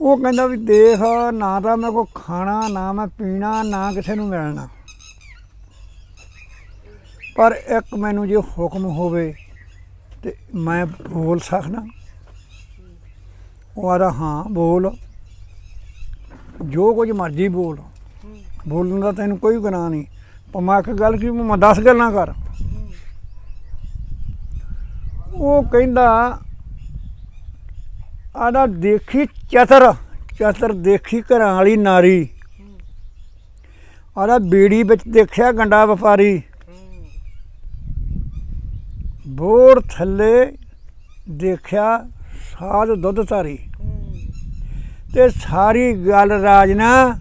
ਉਹ ਕਹਿੰਦਾ ਵੀ ਦੇਖ, ਨਾ ਤਾਂ ਮੈਂ ਕੋ ਖਾਣਾ, ਨਾ ਮੈਂ ਪੀਣਾ, ਨਾ ਕਿਸੇ ਨੂੰ ਮਿਲਣਾ। ਪਰ ਇੱਕ ਮੈਨੂੰ ਜੇ ਹੁਕਮ ਹੋਵੇ ਤੇ ਮੈਂ ਬੋਲ ਸਕਦਾ। ਉਹ ਆਦਾ ਹਾਂ, ਬੋਲ। ਜੋ ਕੁਝ ਮਰਜ਼ੀ ਬੋਲ। ਬੋਲਣ ਦਾ ਤੈਨੂੰ ਕੋਈ ਗੁਨਾਹ ਨਹੀਂ। ਭਾਵੇਂ ਇੱਕ ਗੱਲ ਕੀ, ਮੈਂ 10 ਗੱਲਾਂ ਕਰ। ਉਹ ਕਹਿੰਦਾ ਆਹਦਾ ਦੇਖੀ ਚਤਰ ਚਤਰ ਦੇਖੀ ਘਰਾਂ ਵਾਲੀ ਨਾਰੀ। ਆਦਾ ਬੀੜੀ ਵਿੱਚ ਦੇਖਿਆ ਗੰਡਾ ਵਪਾਰੀ। ਬੋਰ ਥੱਲੇ ਦੇਖਿਆ ਸਾਧ ਦੁੱਧ ਧਾਰੀ। ਹੂੰ ਤੇ ਸਾਰੀ ਗੱਲ ਰਾਜਨਾ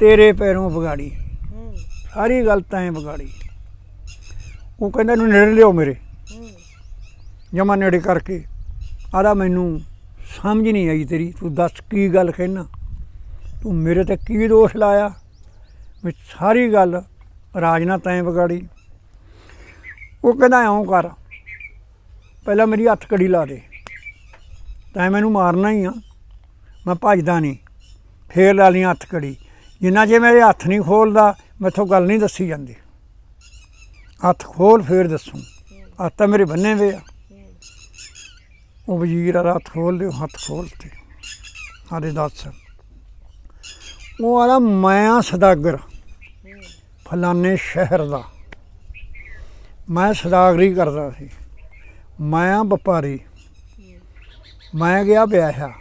ਤੇਰੇ ਪੈਰੋਂ ਵਿਗਾੜੀ। ਸਾਰੀ ਗੱਲ ਤੈਂ ਵਿਗਾੜੀ। ਉਹ ਕਹਿੰਦਾ, ਇਹਨੂੰ ਨੇੜੇ ਲਿਓ ਮੇਰੇ। ਹੂੰ ਜਮਾ ਨੇੜੇ ਕਰਕੇ। ਆਦਾ ਮੈਨੂੰ ਸਮਝ ਨਹੀਂ ਆਈ ਤੇਰੀ, ਤੂੰ ਦੱਸ ਕੀ ਗੱਲ ਕਹਿਣਾ ਤੂੰ ਮੇਰੇ ਤੇ ਕੀ ਦੋਸ਼ ਲਾਇਆ? ਮੈਂ ਸਾਰੀ ਗੱਲ ਰਾਜ ਨਾਲ ਤੈਂ ਵਿਗਾੜੀ। ਉਹ ਕਹਿੰਦਾ, ਇਉਂ ਕਰ, ਪਹਿਲਾਂ ਮੇਰੀ ਹੱਥ ਕੜੀ ਲਾ ਦੇ। ਤੈਂ ਮੈਨੂੰ ਮਾਰਨਾ ਹੀ ਆ, ਮੈਂ ਭੱਜਦਾ ਨਹੀਂ। ਫੇਰ ਲਾ ਲਈ ਹੱਥ ਕੜੀ। ਜਿੰਨਾ ਜੇ ਮੇਰੇ ਹੱਥ ਨਹੀਂ ਖੋਲਦਾ, ਮੈਥੋਂ ਗੱਲ ਨਹੀਂ ਦੱਸੀ ਜਾਂਦੀ। ਹੱਥ ਖੋਲ, ਫੇਰ ਦੱਸੂ। ਹੱਥ ਤਾਂ ਮੇਰੇ ਬੰਨੇ ਵੇ ਆ। ਉਹ ਵਜ਼ੀਰ ਆ ਹੱਥ ਖੋਲ ਲਿਓ, ਹੱਥ ਖੋਲਤੇ ਆਦੇ ਦੱਸ। ਉਹ ਆਲਾ ਮੈਂ ਸਦਾਗਰ ਫਲਾਨੇ ਸ਼ਹਿਰ ਦਾ। ਮੈਂ ਸਦਾਗਰੀ ਕਰਦਾ ਸੀ। ਮੈਂ ਆ ਵਪਾਰੀ। ਮੈਂ ਗਿਆ ਵਿਆਹਿਆ।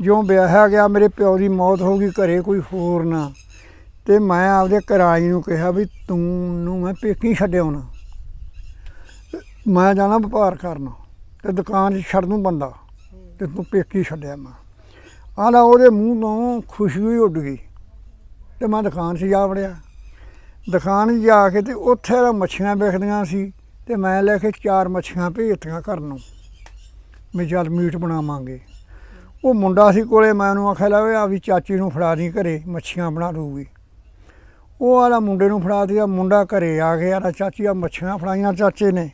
ਜਿਉਂ ਵਿਆਹਿਆ ਗਿਆ, ਮੇਰੇ ਪਿਓ ਦੀ ਮੌਤ ਹੋ ਗਈ, ਘਰੇ ਕੋਈ ਹੋਰ ਨਾ। ਤੇ ਮੈਂ ਆਪਦੇ ਕਿਰਾਈ ਨੂੰ ਕਿਹਾ ਵੀ ਤੂੰ ਨੂੰ ਮੈਂ ਪੇਕੀ ਛੱਡ ਆਉਣਾ ਮੈਂ ਜਾਣਾ ਵਪਾਰ ਕਰਨ। ਤੇ ਦੁਕਾਨ 'ਚ ਛੱਡ ਨੂੰ ਬੰਦਾ ਤੇ ਤੂੰ ਪੇਕੀ ਛੱਡਿਆ ਮੈਂ। ਆਲਾ ਉਹਦੇ ਮੂੰਹ ਤੋਂ ਖੁਸ਼ਬੂ ਹੋਈ ਉੱਡ ਗਈ ਤੇ ਮੈਂ ਦੁਕਾਨ 'ਚ ਜਾ ਵੜਿਆ। ਦੁਕਾਨ 'ਚ ਜਾ ਕੇ ਤੇ ਉੱਥੇ ਤਾਂ ਮੱਛੀਆਂ ਵਿਕਦੀਆਂ ਸੀ ਤੇ ਮੈਂ ਲੈ ਕੇ ਚਾਰ ਮੱਛੀਆਂ ਭੇਜਤੀਆਂ ਘਰ ਨੂੰ ਵੀ ਚੱਲ ਮੀਟ ਬਣਾਵਾਂਗੇ। ਉਹ ਮੁੰਡਾ ਸੀ ਕੋਲੇ ਮੈਂ ਉਹਨੂੰ ਆਖਿਆ, ਲਾ ਆ ਵੀ ਚਾਚੀ ਨੂੰ ਫੜਾ ਦੀ ਘਰੇ, ਮੱਛੀਆਂ ਬਣਾ ਦੂਗੀ ਉਹ ਆਲਾ ਮੁੰਡੇ ਨੂੰ ਫੜਾ ਦਿਆ ਮੁੰਡਾ ਘਰੇ ਆ ਗਿਆ ਆਲਾ ਚਾਚੀ ਆ ਮੱਛੀਆਂ ਫੜਾਈਆਂ ਚਾਚੇ ਨੇ।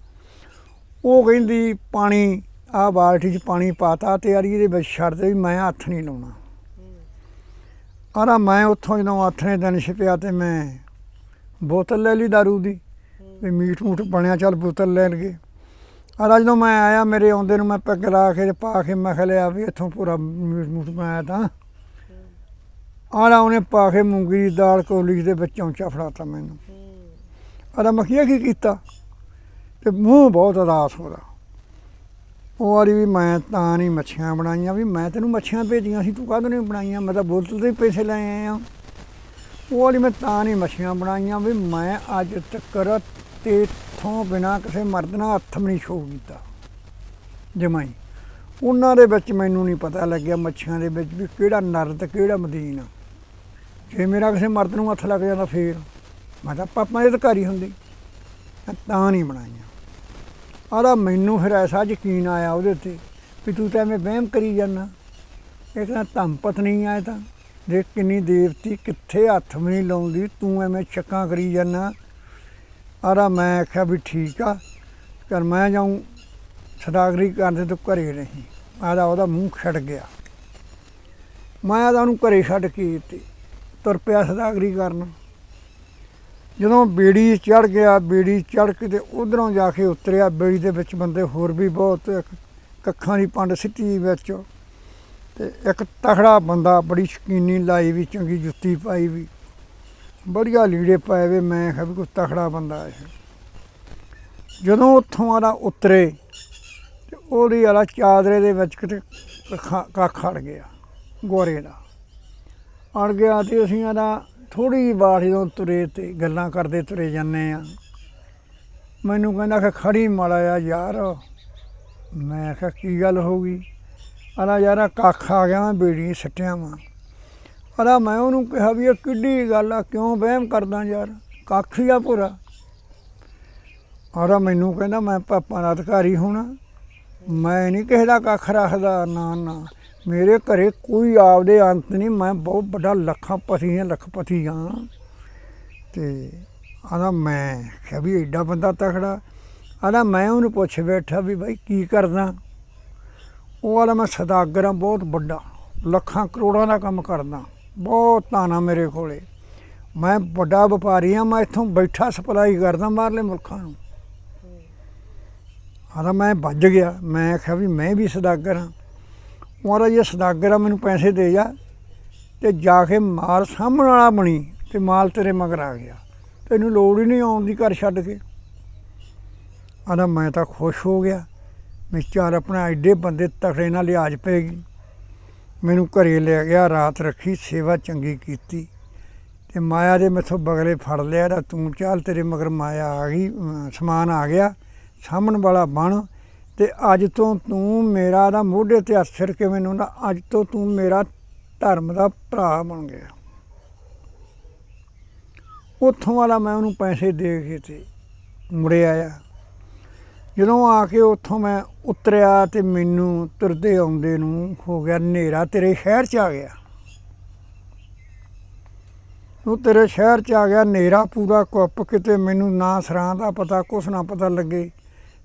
ਉਹ ਕਹਿੰਦੀ, ਪਾਣੀ ਆ ਬਾਲਟੀ 'ਚ ਪਾਣੀ ਪਾਤਾ ਤੇ ਯਾਰ ਇਹਦੇ ਵਿੱਚ ਛੱਡ ਦੇ ਵੀ ਮੈਂ ਹੱਥ ਨਹੀਂ ਲਾਉਣਾ। ਆਰਾ ਮੈਂ ਉੱਥੋਂ ਜਦੋਂ ਆਥਣੇ ਦਿਨ ਛਪਿਆ ਤੇ ਮੈਂ ਬੋਤਲ ਲੈ ਲਈ ਦਾਰੂ ਦੀ ਵੀ ਮੀਟ ਮੂਟ ਬਣਿਆ, ਚੱਲ ਬੋਤਲ ਲੈ ਲਗੇ ਆਰਾ ਜਦੋਂ ਮੈਂ ਆਇਆ, ਮੇਰੇ ਆਉਂਦੇ ਨੂੰ ਮੈਂ ਪੈਗ ਲਾ ਕੇ ਤੇ ਪਾ ਕੇ ਮੈਂ ਕਿਹਾ, ਲਿਆ ਵੀ ਇੱਥੋਂ ਪੂਰਾ ਮੀਟ ਮੂਟ ਬਣਾਇਆ ਤਾਂ। ਆਰਾ ਉਹਨੇ ਪਾ ਕੇ ਮੂੰਗੀ ਦੀ ਦਾਲ ਕੋਲੀ ਦੇ ਵਿੱਚ ਚਮਚਾ ਫੜਾਤਾ ਮੈਨੂੰ। ਆਰਾ ਮਖੀਆ ਕੀ ਕੀਤਾ? ਤੇ ਮੂੰਹ ਬਹੁਤ ਉਦਾਸ ਉਹਦਾ ਉਹ ਵਾਲੀ ਵੀ ਮੈਂ ਤਾਂ ਨਹੀਂ ਮੱਛੀਆਂ ਬਣਾਈਆਂ, ਵੀ ਮੈਂ ਤੈਨੂੰ ਮੱਛੀਆਂ ਭੇਜੀਆਂ ਸੀ, ਤੂੰ ਕਾਹਦੋਂ ਨਹੀਂ ਬਣਾਈਆਂ? ਮੈਂ ਤਾਂ ਬੋਤਲ ਦੇ ਹੀ ਪੈਸੇ ਲੈ ਆਇਆ ਉਹ ਵਾਲੀ ਮੈਂ ਤਾਂ ਨਹੀਂ ਮੱਛੀਆਂ ਬਣਾਈਆਂ, ਵੀ ਮੈਂ ਅੱਜ ਤੱਕ ਤੇ ਤੇਥੋਂ ਬਿਨਾ ਕਿਸੇ ਮਰਦ ਨਾਲ ਹੱਥ ਵੀ ਨਹੀਂ ਛੋ ਕੀਤਾ। ਜਮਾਈ। ਉਹਨਾਂ ਦੇ ਵਿੱਚ ਮੈਨੂੰ ਨਹੀਂ ਪਤਾ ਲੱਗਿਆ ਮੱਛੀਆਂ ਦੇ ਵਿੱਚ ਵੀ ਕਿਹੜਾ ਨਰ ਤੇ ਕਿਹੜਾ ਮਦੀਨ। ਆ ਜੇ ਮੇਰਾ ਕਿਸੇ ਮਰਦ ਨੂੰ ਹੱਥ ਲੱਗ ਜਾਂਦਾ ਫੇਰ। ਮੈਂ ਤਾਂ ਪਾਪਾ ਦੇ ਅਧਿਕਾਰੀ ਹੁੰਦੀ। ਮੈਂ ਤਾਂ ਨਹੀਂ ਬਣਾਈਆਂ। ਆਦਾ ਮੈਨੂੰ ਫਿਰ ਐਸਾ ਯਕੀਨ ਆਇਆ ਉਹਦੇ ਉੱਤੇ ਵੀ ਤੂੰ ਤਾਂ ਐਵੇਂ ਵਹਿਮ ਕਰੀ ਜਾਂਦਾ। ਇਹ ਕਹਿੰਦਾ ਧੰਮ ਪਤਨੀ ਆਇਆ ਤਾਂ। ਦੇਖ ਕਿੰਨੀ ਦੇਵਤੀ, ਕਿੱਥੇ ਹੱਥ ਵੀ ਨਹੀਂ ਲਾਉਂਦੀ, ਤੂੰ ਐਵੇਂ ਚੱਕਾਂ ਕਰੀ ਜਾਂਦਾ। ਆਰਾ ਮੈਂ ਆਖਿਆ ਵੀ ਠੀਕ ਆ, ਚਲ ਮੈਂ ਜਾਊਂ, ਸਦਾਗਰੀ ਕਰਦੇ ਤੂੰ ਘਰੇ ਨਹੀਂ ਆਦਾ ਉਹਦਾ ਮੂੰਹ ਛੱਡ ਗਿਆ। ਮੈਂ ਆਦਾ ਉਹਨੂੰ ਘਰੇ ਛੱਡ ਕੇ ਤੇ ਤੁਰ ਪਿਆ ਸਦਾਗਰੀ ਕਰਨ। ਜਦੋਂ ਬੇੜੀ ਚੜ ਗਿਆ, ਬੇੜੀ ਚੜ ਕੇ ਤੇ ਉਧਰੋਂ ਜਾ ਕੇ ਉਤਰਿਆ, ਬੇੜੀ ਦੇ ਵਿੱਚ ਬੰਦੇ ਹੋਰ ਵੀ ਬਹੁਤ ਕੱਖਾਂ ਦੀ ਪੰਡ ਸਿੱਟੀ ਵਿੱਚ। ਤੇ ਇੱਕ ਤਖੜਾ ਬੰਦਾ, ਬੜੀ ਸ਼ਕੀਨੀ ਲਾਈ ਵੀ, ਚੰਗੀ ਜੁੱਤੀ ਪਾਈ ਵੀ। ਬੜੀਆ ਲੀੜੇ ਪਾਏ ਵੇ, ਮੈਂ ਕਿਹਾ ਵੀ ਕੋਈ ਤਖੜਾ ਬੰਦਾ ਹੈ। ਜਦੋਂ ਉੱਥੋਂ ਆਲਾ ਉਤਰੇ ਤੇ ਉਹਦੀ ਆਲਾ ਚਾਦਰੇ ਦੇ ਵਿੱਚ ਕਿਤੇ ਕੱਖਾਂ- ਕੱਖ ਅੜ ਗਿਆ, ਗੋਰੇ ਦਾ। ਅੜ ਗਿਆ ਤੇ ਅਸੀਂ ਆਲਾ ਥੋੜੀ ਜਿਹੀ ਬਾੜ ਜਦੋਂ ਤੁਰੇ ਤੇ ਗੱਲਾਂ ਕਰਦੇ ਤੁਰੇ ਜਾਂਦੇ ਆ। ਮੈਨੂੰ ਕਹਿੰਦਾ ਕਿ ਖੜੀ ਮਾੜਾ ਆ ਯਾਰ। ਮੈਂ ਕਿਹਾ ਕੀ ਗੱਲ ਹੋ ਗਈ? ਆਲਾ ਯਾਰਾ ਕੱਖ ਆ ਗਿਆ, ਮੈਂ ਬੇੜੀ ਸੱਟਿਆ ਵਾਂ। ਆਲਾ ਮੈਂ ਉਹਨੂੰ ਕਿਹਾ ਵੀ ਇਹ ਕਿੱਡੀ ਗੱਲ ਆ, ਕਿਉਂ ਵਹਿਮ ਕਰਦਾ ਯਾਰ? ਕੱਖ ਹੀ ਆ ਪੂਰਾ। ਆਲਾ ਮੈਨੂੰ ਕਹਿੰਦਾ, ਮੈਂ ਪਾਪਾ ਦਾ ਅਧਿਕਾਰੀ ਹੋਣਾ। ਮੈਂ ਨਹੀਂ ਕਿਸੇ ਦਾ ਕੱਖ ਰੱਖਦਾ, ਨਾ ਨਾ। ਮੇਰੇ ਘਰੇ ਕੋਈ ਆਪਦੇ ਅੰਤ ਨਹੀਂ, ਮੈਂ ਬਹੁਤ ਵੱਡਾ ਲੱਖਾਂ ਪਤੀ ਹਾਂ ਲੱਖਪਤੀ ਹਾਂ। ਤੇ ਆਦਾ ਮੈਂ ਕਿਹਾ ਵੀ ਐਡਾ ਬੰਦਾ ਤਖੜਾ ਆਦਾ ਮੈਂ ਉਹਨੂੰ ਪੁੱਛ ਬੈਠਾ ਵੀ ਬਾਈ ਕੀ ਕਰਦਾ? ਉਹ ਵਾਲਾ ਮੈਂ ਸਦਾਗਰ ਹਾਂ, ਬਹੁਤ ਵੱਡਾ, ਲੱਖਾਂ ਕਰੋੜਾਂ ਦਾ ਕੰਮ ਕਰਦਾ, ਬਹੁਤ ਤਾਨਾ ਮੇਰੇ ਕੋਲੇ। ਮੈਂ ਵੱਡਾ ਵਪਾਰੀ ਹਾਂ, ਮੈਂ ਇੱਥੋਂ ਬੈਠਾ ਸਪਲਾਈ ਕਰਦਾ ਬਾਹਰਲੇ ਮੁਲਕਾਂ ਨੂੰ। ਆਦਾ ਮੈਂ ਵੱਜ ਗਿਆ, ਮੈਂ ਕਿਹਾ ਵੀ ਮੈਂ ਵੀ ਸਦਾਗਰ ਹਾਂ। ਮਹਾਰਾਜ ਜੇ ਸਦਾਗਰ ਆ, ਮੈਨੂੰ ਪੈਸੇ ਦੇ ਜਾ। ਤੇ ਜਾ ਕੇ ਮਾਲ ਸਾਹਮਣ ਵਾਲਾ ਬਣੀ ਤੇ ਮਾਲ ਤੇਰੇ ਮਗਰ ਆ ਗਿਆ। ਤੈਨੂੰ ਲੋੜ ਹੀ ਨਹੀਂ ਆਉਣ ਦੀ ਘਰ ਛੱਡ ਕੇ। ਆਦਾ ਮੈਂ ਤਾਂ ਖੁਸ਼ ਹੋ ਗਿਆ। ਮੈਂ ਚਾਰ ਆਪਣਾ ਐਡੇ ਬੰਦੇ ਤਕੜੇ ਨਾਲ ਲਿਆਜ ਪੈਗੀ ਮੈਨੂੰ ਘਰੇ ਲੈ ਗਿਆ, ਰਾਤ ਰੱਖੀ, ਸੇਵਾ ਚੰਗੀ ਕੀਤੀ। ਤੇ ਮਾਇਆ ਦੇ ਮੈਥੋਂ ਬਗਲੇ ਫੜ ਲਿਆ ਦਾ ਤੂੰ ਚੱਲ ਤੇਰੇ ਮਗਰ ਮਾਇਆ ਆ ਗਈ ਸਮਾਨ ਆ ਗਿਆ। ਸਾਹਮਣ ਵਾਲਾ ਬਣ ਤੇ ਅੱਜ ਤੋਂ ਤੂੰ ਮੇਰਾ ਦਾ ਮੋਢੇ ਤੇ ਹੱਥ ਸਿਰ ਕੇ ਮੈਨੂੰ ਨਾ, ਅੱਜ ਤੋਂ ਤੂੰ ਮੇਰਾ ਧਰਮ ਦਾ ਭਰਾ ਬਣ ਗਿਆ। ਉੱਥੋਂ ਵਾਲਾ ਮੈਂ ਉਹਨੂੰ ਪੈਸੇ ਦੇ ਕੇ ਤੇ ਮੁੜੇ ਆਇਆ। ਜਦੋਂ ਆ ਕੇ ਉੱਥੋਂ ਮੈਂ ਉਤਰਿਆ ਤੇ ਮੈਨੂੰ ਤੁਰਦੇ ਆਉਂਦੇ ਨੂੰ ਹੋ ਗਿਆ ਹਨੇਰਾ, ਤੇਰੇ ਸ਼ਹਿਰ ਚ ਆ ਗਿਆ। ਉਹ ਤੇਰੇ ਸ਼ਹਿਰ ਚ ਆ ਗਿਆ, ਹਨੇਰਾ ਪੂਰਾ ਕੁੱਪ ਕਿਤੇ ਮੈਨੂੰ ਨਾ ਸਰਾਂ ਦਾ ਪਤਾ, ਕੁਛ ਨਾ ਪਤਾ ਲੱਗੇ।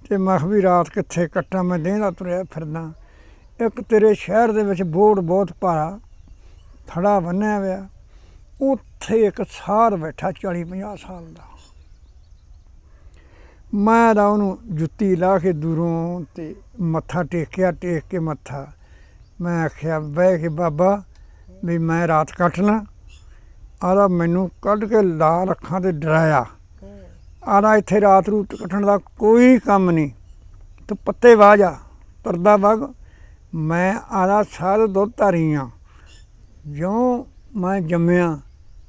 ਤੇ ਮੈਂ ਕਿਹਾ ਵੀ ਰਾਤ ਕਿੱਥੇ ਕੱਟਾਂ, ਮੈਂ ਦੇਹਦਾ ਤੁਰਿਆ ਫਿਰਦਾ। ਇੱਕ ਤੇਰੇ ਸ਼ਹਿਰ ਦੇ ਵਿੱਚ ਬੋਰਡ ਬਹੁਤ ਭਾਰਾ, ਥੜਾ ਬੰਨਿਆ ਹੋਇਆ। ਉੱਥੇ ਇੱਕ ਸਾਰ ਬੈਠਾ 40 50 ਸਾਲ ਦਾ। ਮੈਂ ਤਾਂ ਉਹਨੂੰ ਜੁੱਤੀ ਲਾ ਕੇ ਦੂਰੋਂ ਤੇ ਮੱਥਾ ਟੇਕਿਆ, ਟੇਕ ਕੇ ਮੱਥਾ। ਮੈਂ ਆਖਿਆ, ਬਹਿ ਕੇ ਬਾਬਾ, ਵੀ ਮੈਂ ਰਾਤ ਕੱਟਣਾ ਆਦਾ ਮੈਨੂੰ ਕੱਢ ਕੇ ਲਾਲ ਅੱਖਾਂ ਤੇ ਡਰਾਇਆ। ਆਣਾ ਇੱਥੇ ਰਾਤ ਰੂਤ ਕੱਟਣ ਦਾ ਕੋਈ ਕੰਮ ਨਹੀਂ। ਤੂੰ ਪੱਤੇ ਵਾਹ ਜਾ ਵਗ ਮੈਂ ਆਦਾ ਸਾਧ ਦੁੱਧ ਧਾਰੀ ਹਾਂ ਜਿਉਂ ਮੈਂ ਜੰਮਿਆ,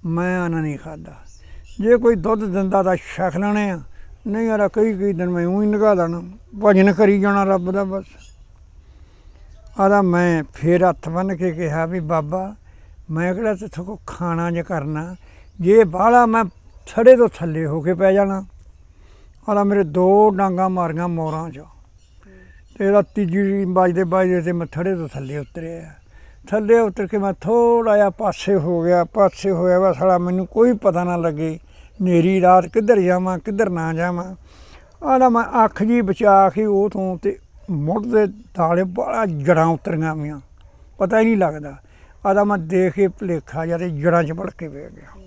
ਮੈਂ ਆਨਾ ਨਹੀਂ ਖਾਦਾ ਜੇ ਕੋਈ ਦੁੱਧ ਦਿੰਦਾ ਤਾਂ ਛਕ ਲੈਣੇ ਆ। ਨਹੀਂ ਯਾਰ ਕਈ ਕਈ ਦਿਨ ਮੈਂ ਉਹੀ ਨਿਗਾਹ ਲੈਣਾ। ਭਜਨ ਕਰੀ ਜਾਣਾ ਰੱਬ ਦਾ ਬਸ। ਆਦਾ ਮੈਂ ਫੇਰ ਹੱਥ ਬੰਨ ਕੇ ਕਿਹਾ ਵੀ ਬਾਬਾ, ਮੈਂ ਕਿਹੜਾ ਤੇਥੋਂ ਕੋ ਖਾਣਾ ਜੇ ਕਰਨਾ। ਜੇ ਬਾਹਲਾ ਮੈਂ ਥੜੇ ਤੋਂ ਥੱਲੇ ਹੋ ਕੇ ਪੈ ਜਾਣਾ। ਆਲਾ ਮੇਰੇ ਦੋ ਡਾਂਗਾ ਮਾਰੀਆਂ ਮੋਰਾਂ 'ਚ। ਤੇ ਇਹਦਾ ਤੀਜੀ ਵੱਜਦੇ ਵੱਜਦੇ ਤੇ ਮੈਂ ਥੜੇ ਤੋਂ ਥੱਲੇ ਉਤਰਿਆ। ਥੱਲੇ ਉਤਰ ਕੇ ਮੈਂ ਥੋੜਾ ਜਿਹਾ ਪਾਸੇ ਹੋ ਗਿਆ, ਪਾਸੇ ਹੋਇਆ ਵਾ ਸਾਲਾ ਮੈਨੂੰ ਕੋਈ ਪਤਾ ਨਾ ਲੱਗੇ ਨੇਰੀ ਰਾਤ ਕਿੱਧਰ ਜਾਵਾਂ, ਕਿੱਧਰ ਨਾ ਜਾਵਾਂ। ਆਲਾ ਮੈਂ ਅੱਖ ਜੀ ਬਚਾ ਕੇ ਉਹ ਤੋਂ ਤੇ ਮੁੱਢ ਦੇ ਦਾਲੇ ਬੜਾ ਜੜਾਂ ਉਤਰੀਆਂ ਮੀਆਂ ਪਤਾ ਹੀ ਨਹੀਂ ਲੱਗਦਾ। ਆਦਾ ਮੈਂ ਦੇਖ ਕੇ ਭੁਲੇਖਾ ਜਾਂ ਤੇ ਜੜਾਂ 'ਚ ਵੜ ਕੇ ਬਹਿ ਗਿਆ।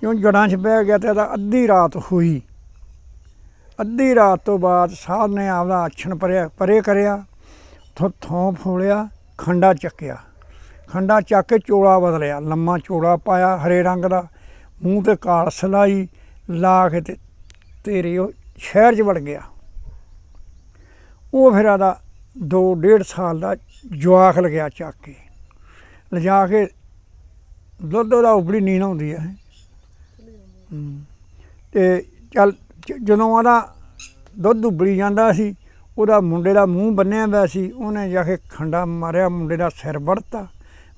ਕਿਉਂ ਜੜਾਂ 'ਚ ਬਹਿ ਗਿਆ ਤੇ ਇਹਦਾ ਅੱਧੀ ਰਾਤ ਹੋਈ। ਅੱਧੀ ਰਾਤ ਤੋਂ ਬਾਅਦ ਸਾਧ ਨੇ ਆਪਦਾ ਆਛਣ ਪਰਿਆ ਪਰੇ ਕਰਿਆ ਥੋ ਥੋਂ ਫੋਲਿਆ, ਖੰਡਾ ਚੱਕਿਆ। ਖੰਡਾ ਚੱਕ ਕੇ ਚੋਲਾ ਬਦਲਿਆ, ਲੰਮਾ ਚੋਲਾ ਪਾਇਆ ਹਰੇ ਰੰਗ ਦਾ, ਮੂੰਹ ਤੇ ਕਾਲ ਸਲਾਈ ਲਾ ਕੇ ਤੇ ਤੇਰੇ ਉਹ ਸ਼ਹਿਰ 'ਚ ਵੜ ਗਿਆ। ਉਹ ਫਿਰ ਆਦਾ ਦੋ ਡੇਢ ਸਾਲ ਦਾ ਜਵਾਕ ਲਗਿਆ ਚੱਕ ਕੇ। ਲਿਜਾ ਕੇ ਦੁੱਧ ਉਹਦਾ ਉਬਲੀ ਨੀਂਦ ਆਉਂਦੀ ਹੈ। ਤੇ ਚੱਲ ਜ- ਜਦੋਂ ਉਹਦਾ ਦੁੱਧ ਉਬਲੀ ਜਾਂਦਾ ਸੀ, ਉਹਦਾ ਮੁੰਡੇ ਦਾ ਮੂੰਹ ਬੰਨਿਆ ਹੋਇਆ ਸੀ, ਉਹਨੇ ਜਾ ਕੇ ਖੰਡਾ ਮਾਰਿਆ, ਮੁੰਡੇ ਦਾ ਸਿਰ ਵੜਤਾ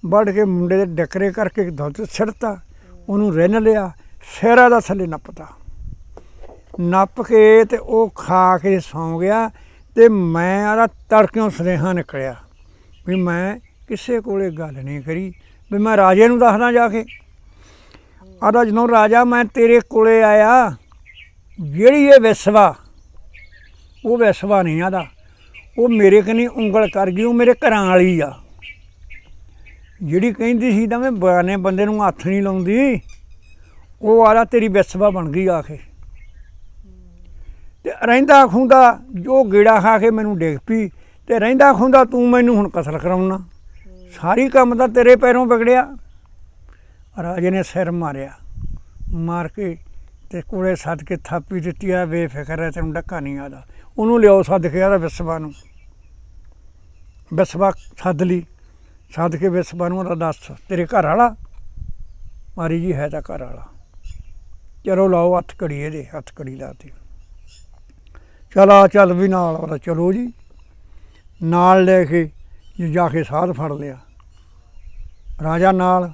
ਵੜ ਕੇ ਮੁੰਡੇ ਦੇ ਡਕਰੇ ਕਰਕੇ ਦੁੱਧ ਛਿੜਤਾ ਉਹਨੂੰ ਰਿੰਨ ਲਿਆ ਸਿਰਾ ਦਾ ਥੱਲੇ ਨੱਪਤਾ। ਨੱਪ ਕੇ ਤੇ ਉਹ ਖਾ ਕੇ ਸੌਂ ਗਿਆ ਤੇ ਮੈਂ ਆਰਾ ਤੜਕਿਓਂ ਸੁਨੇਹਾ ਨਿਕਲਿਆ ਵੀ ਮੈਂ ਕਿਸੇ ਕੋਲੇ ਗੱਲ ਨਹੀਂ ਕਰੀ, ਵੀ ਮੈਂ ਰਾਜੇ ਨੂੰ ਦੱਸਦਾ ਜਾ ਕੇ। ਆਦਾ, ਜਦੋਂ ਰਾਜਾ ਮੈਂ ਤੇਰੇ ਕੋਲੇ ਆਇਆ, ਜਿਹੜੀ ਇਹ ਵਿਸਵਾ, ਉਹ ਵਿਸਵਾ ਨਹੀਂ ਆਦਾ। ਉਹ ਮੇਰੇ ਕਨੀ ਉਂਗਲ ਕਰ ਗਈ, ਉਹ ਮੇਰੇ ਘਰਾਂ ਵਾਲੀ ਆ। ਜਿਹੜੀ ਕਹਿੰਦੀ ਸੀ ਤਾਂ ਮੈਂ ਬਗਾਨੇ ਬੰਦੇ ਨੂੰ ਹੱਥ ਨਹੀਂ ਲਾਉਂਦੀ, ਉਹ ਆਲਾ ਤੇਰੀ ਵਿਸਵਾ ਬਣ ਗਈ ਆ ਕੇ ਤੇ ਰਹਿੰਦਾ ਖੁੰਦਾ, ਜੋ ਗੇੜਾ ਖਾ ਕੇ ਮੈਨੂੰ ਡਿੱਗ ਪੀ ਤੇ ਰਹਿੰਦਾ ਖੁੰਦਾ, ਤੂੰ ਮੈਨੂੰ ਹੁਣ ਕਤਲ ਕਰਾਉਣਾ। ਸਾਰੀ ਕੰਮ ਤਾਂ ਤੇਰੇ ਪੈਰੋਂ ਵਿਗੜਿਆ। ਰਾਜੇ ਨੇ ਸਿਰ ਮਾਰਿਆ। ਮਾਰ ਕੇ ਤੇ ਕੋਲੇ ਸੱਦ ਕੇ ਥਾਪੀ ਦਿੱਤੀ ਆ, ਬੇਫਿਕਰ ਹੈ ਤੈਨੂੰ ਡੱਕਾ ਨਹੀਂ ਆਦਾ। ਉਹਨੂੰ ਲਿਆਓ ਸੱਦ ਕੇ ਆਦਾ ਵਿਸਵਾ ਨੂੰ। ਵਿਸਵਾ ਸੱਦ ਲਈ। ਸੱਦ ਕੇ ਵਿਸਵਾ ਨੂੰ ਉਹਦਾ ਦੱਸ, ਤੇਰੇ ਘਰ ਵਾਲਾ? ਮਾਰੀ ਜੀ, ਹੈ ਤਾਂ ਘਰ ਵਾਲਾ। ਚਲੋ ਲਾਓ, ਹੱਥ ਕੜੀ ਇਹਦੇ ਹੱਥ ਕੜੀ ਲਾਤੀ ਚਲ ਆ, ਚੱਲ ਵੀ ਨਾਲ ਉਹਦਾ, ਚਲੋ ਜੀ। ਨਾਲ ਲੈ ਕੇ, ਜਾ ਕੇ ਸਾਧ ਫੜ ਲਿਆ। ਰਾਜਾ ਨਾਲ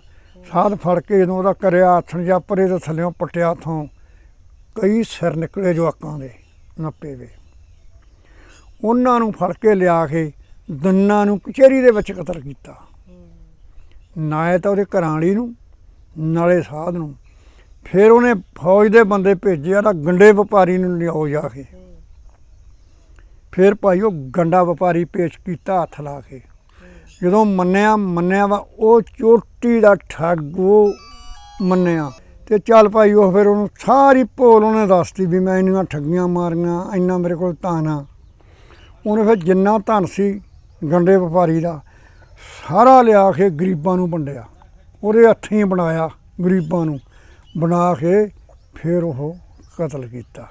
ਸਾਧ ਫੜ ਕੇ ਜਦੋਂ ਉਹਦਾ ਕਰਿਆ ਆਥਣ ਜਾਂ ਪਰੇ ਦੇ ਥੱਲਿਓਂ ਪਟਿਆ ਥੋਂ, ਕਈ ਸਿਰ ਨਿਕਲੇ ਜਵਾਕਾਂ ਦੇ ਨੱਪੇ ਵੇ ਉਹਨਾਂ ਨੂੰ ਫੜ ਕੇ ਲਿਆ ਕੇ ਦੰਨਾਂ ਨੂੰ ਕਚਹਿਰੀ ਦੇ ਵਿੱਚ ਕਤਲ ਕੀਤਾ। ਨਾਲੇ ਤਾਂ ਉਹਦੇ ਘਰਾਂ ਵਾਲੀ ਨੂੰ ਨਾਲੇ ਸਾਧ ਨੂੰ। ਫਿਰ ਉਹਨੇ ਫੌਜ ਦੇ ਬੰਦੇ ਭੇਜਿਆ ਤਾਂ ਗੰਡੇ ਵਪਾਰੀ ਨੂੰ ਲਿਆਓ ਜਾ ਕੇ। ਫਿਰ ਭਾਈ ਉਹ ਗੰਡਾ ਵਪਾਰੀ ਪੇਸ਼ ਕੀਤਾ ਹੱਥ ਲਾ ਕੇ। ਜਦੋਂ ਮੰਨਿਆ ਮੰਨਿਆ ਵਾ, ਉਹ ਚੋਟੀ ਦਾ ਠੱਗ ਉਹ ਮੰਨਿਆ। ਤੇ ਚੱਲ ਭਾਈ, ਉਹ ਫਿਰ ਉਹਨੂੰ ਸਾਰੀ ਭੋਲ ਉਹਨੇ ਦੱਸਤੀ ਵੀ ਮੈਂ ਇੰਨੀਆਂ ਠੱਗੀਆਂ ਮਾਰੀਆਂ, ਇੰਨਾ ਮੇਰੇ ਕੋਲ ਧਨ ਆ ਉਹਨੇ ਫਿਰ ਜਿੰਨਾ ਧਨ ਸੀ ਗੰਡੇ ਵਪਾਰੀ ਦਾ, ਸਾਰਾ ਲਿਆ ਕੇ ਗਰੀਬਾਂ ਨੂੰ ਵੰਡਿਆ। ਉਹਦੇ ਹੱਥੀਂ ਬਣਾਇਆ ਗਰੀਬਾਂ ਨੂੰ, ਬਣਾ ਕੇ ਫਿਰ ਉਹ ਕਤਲ ਕੀਤਾ।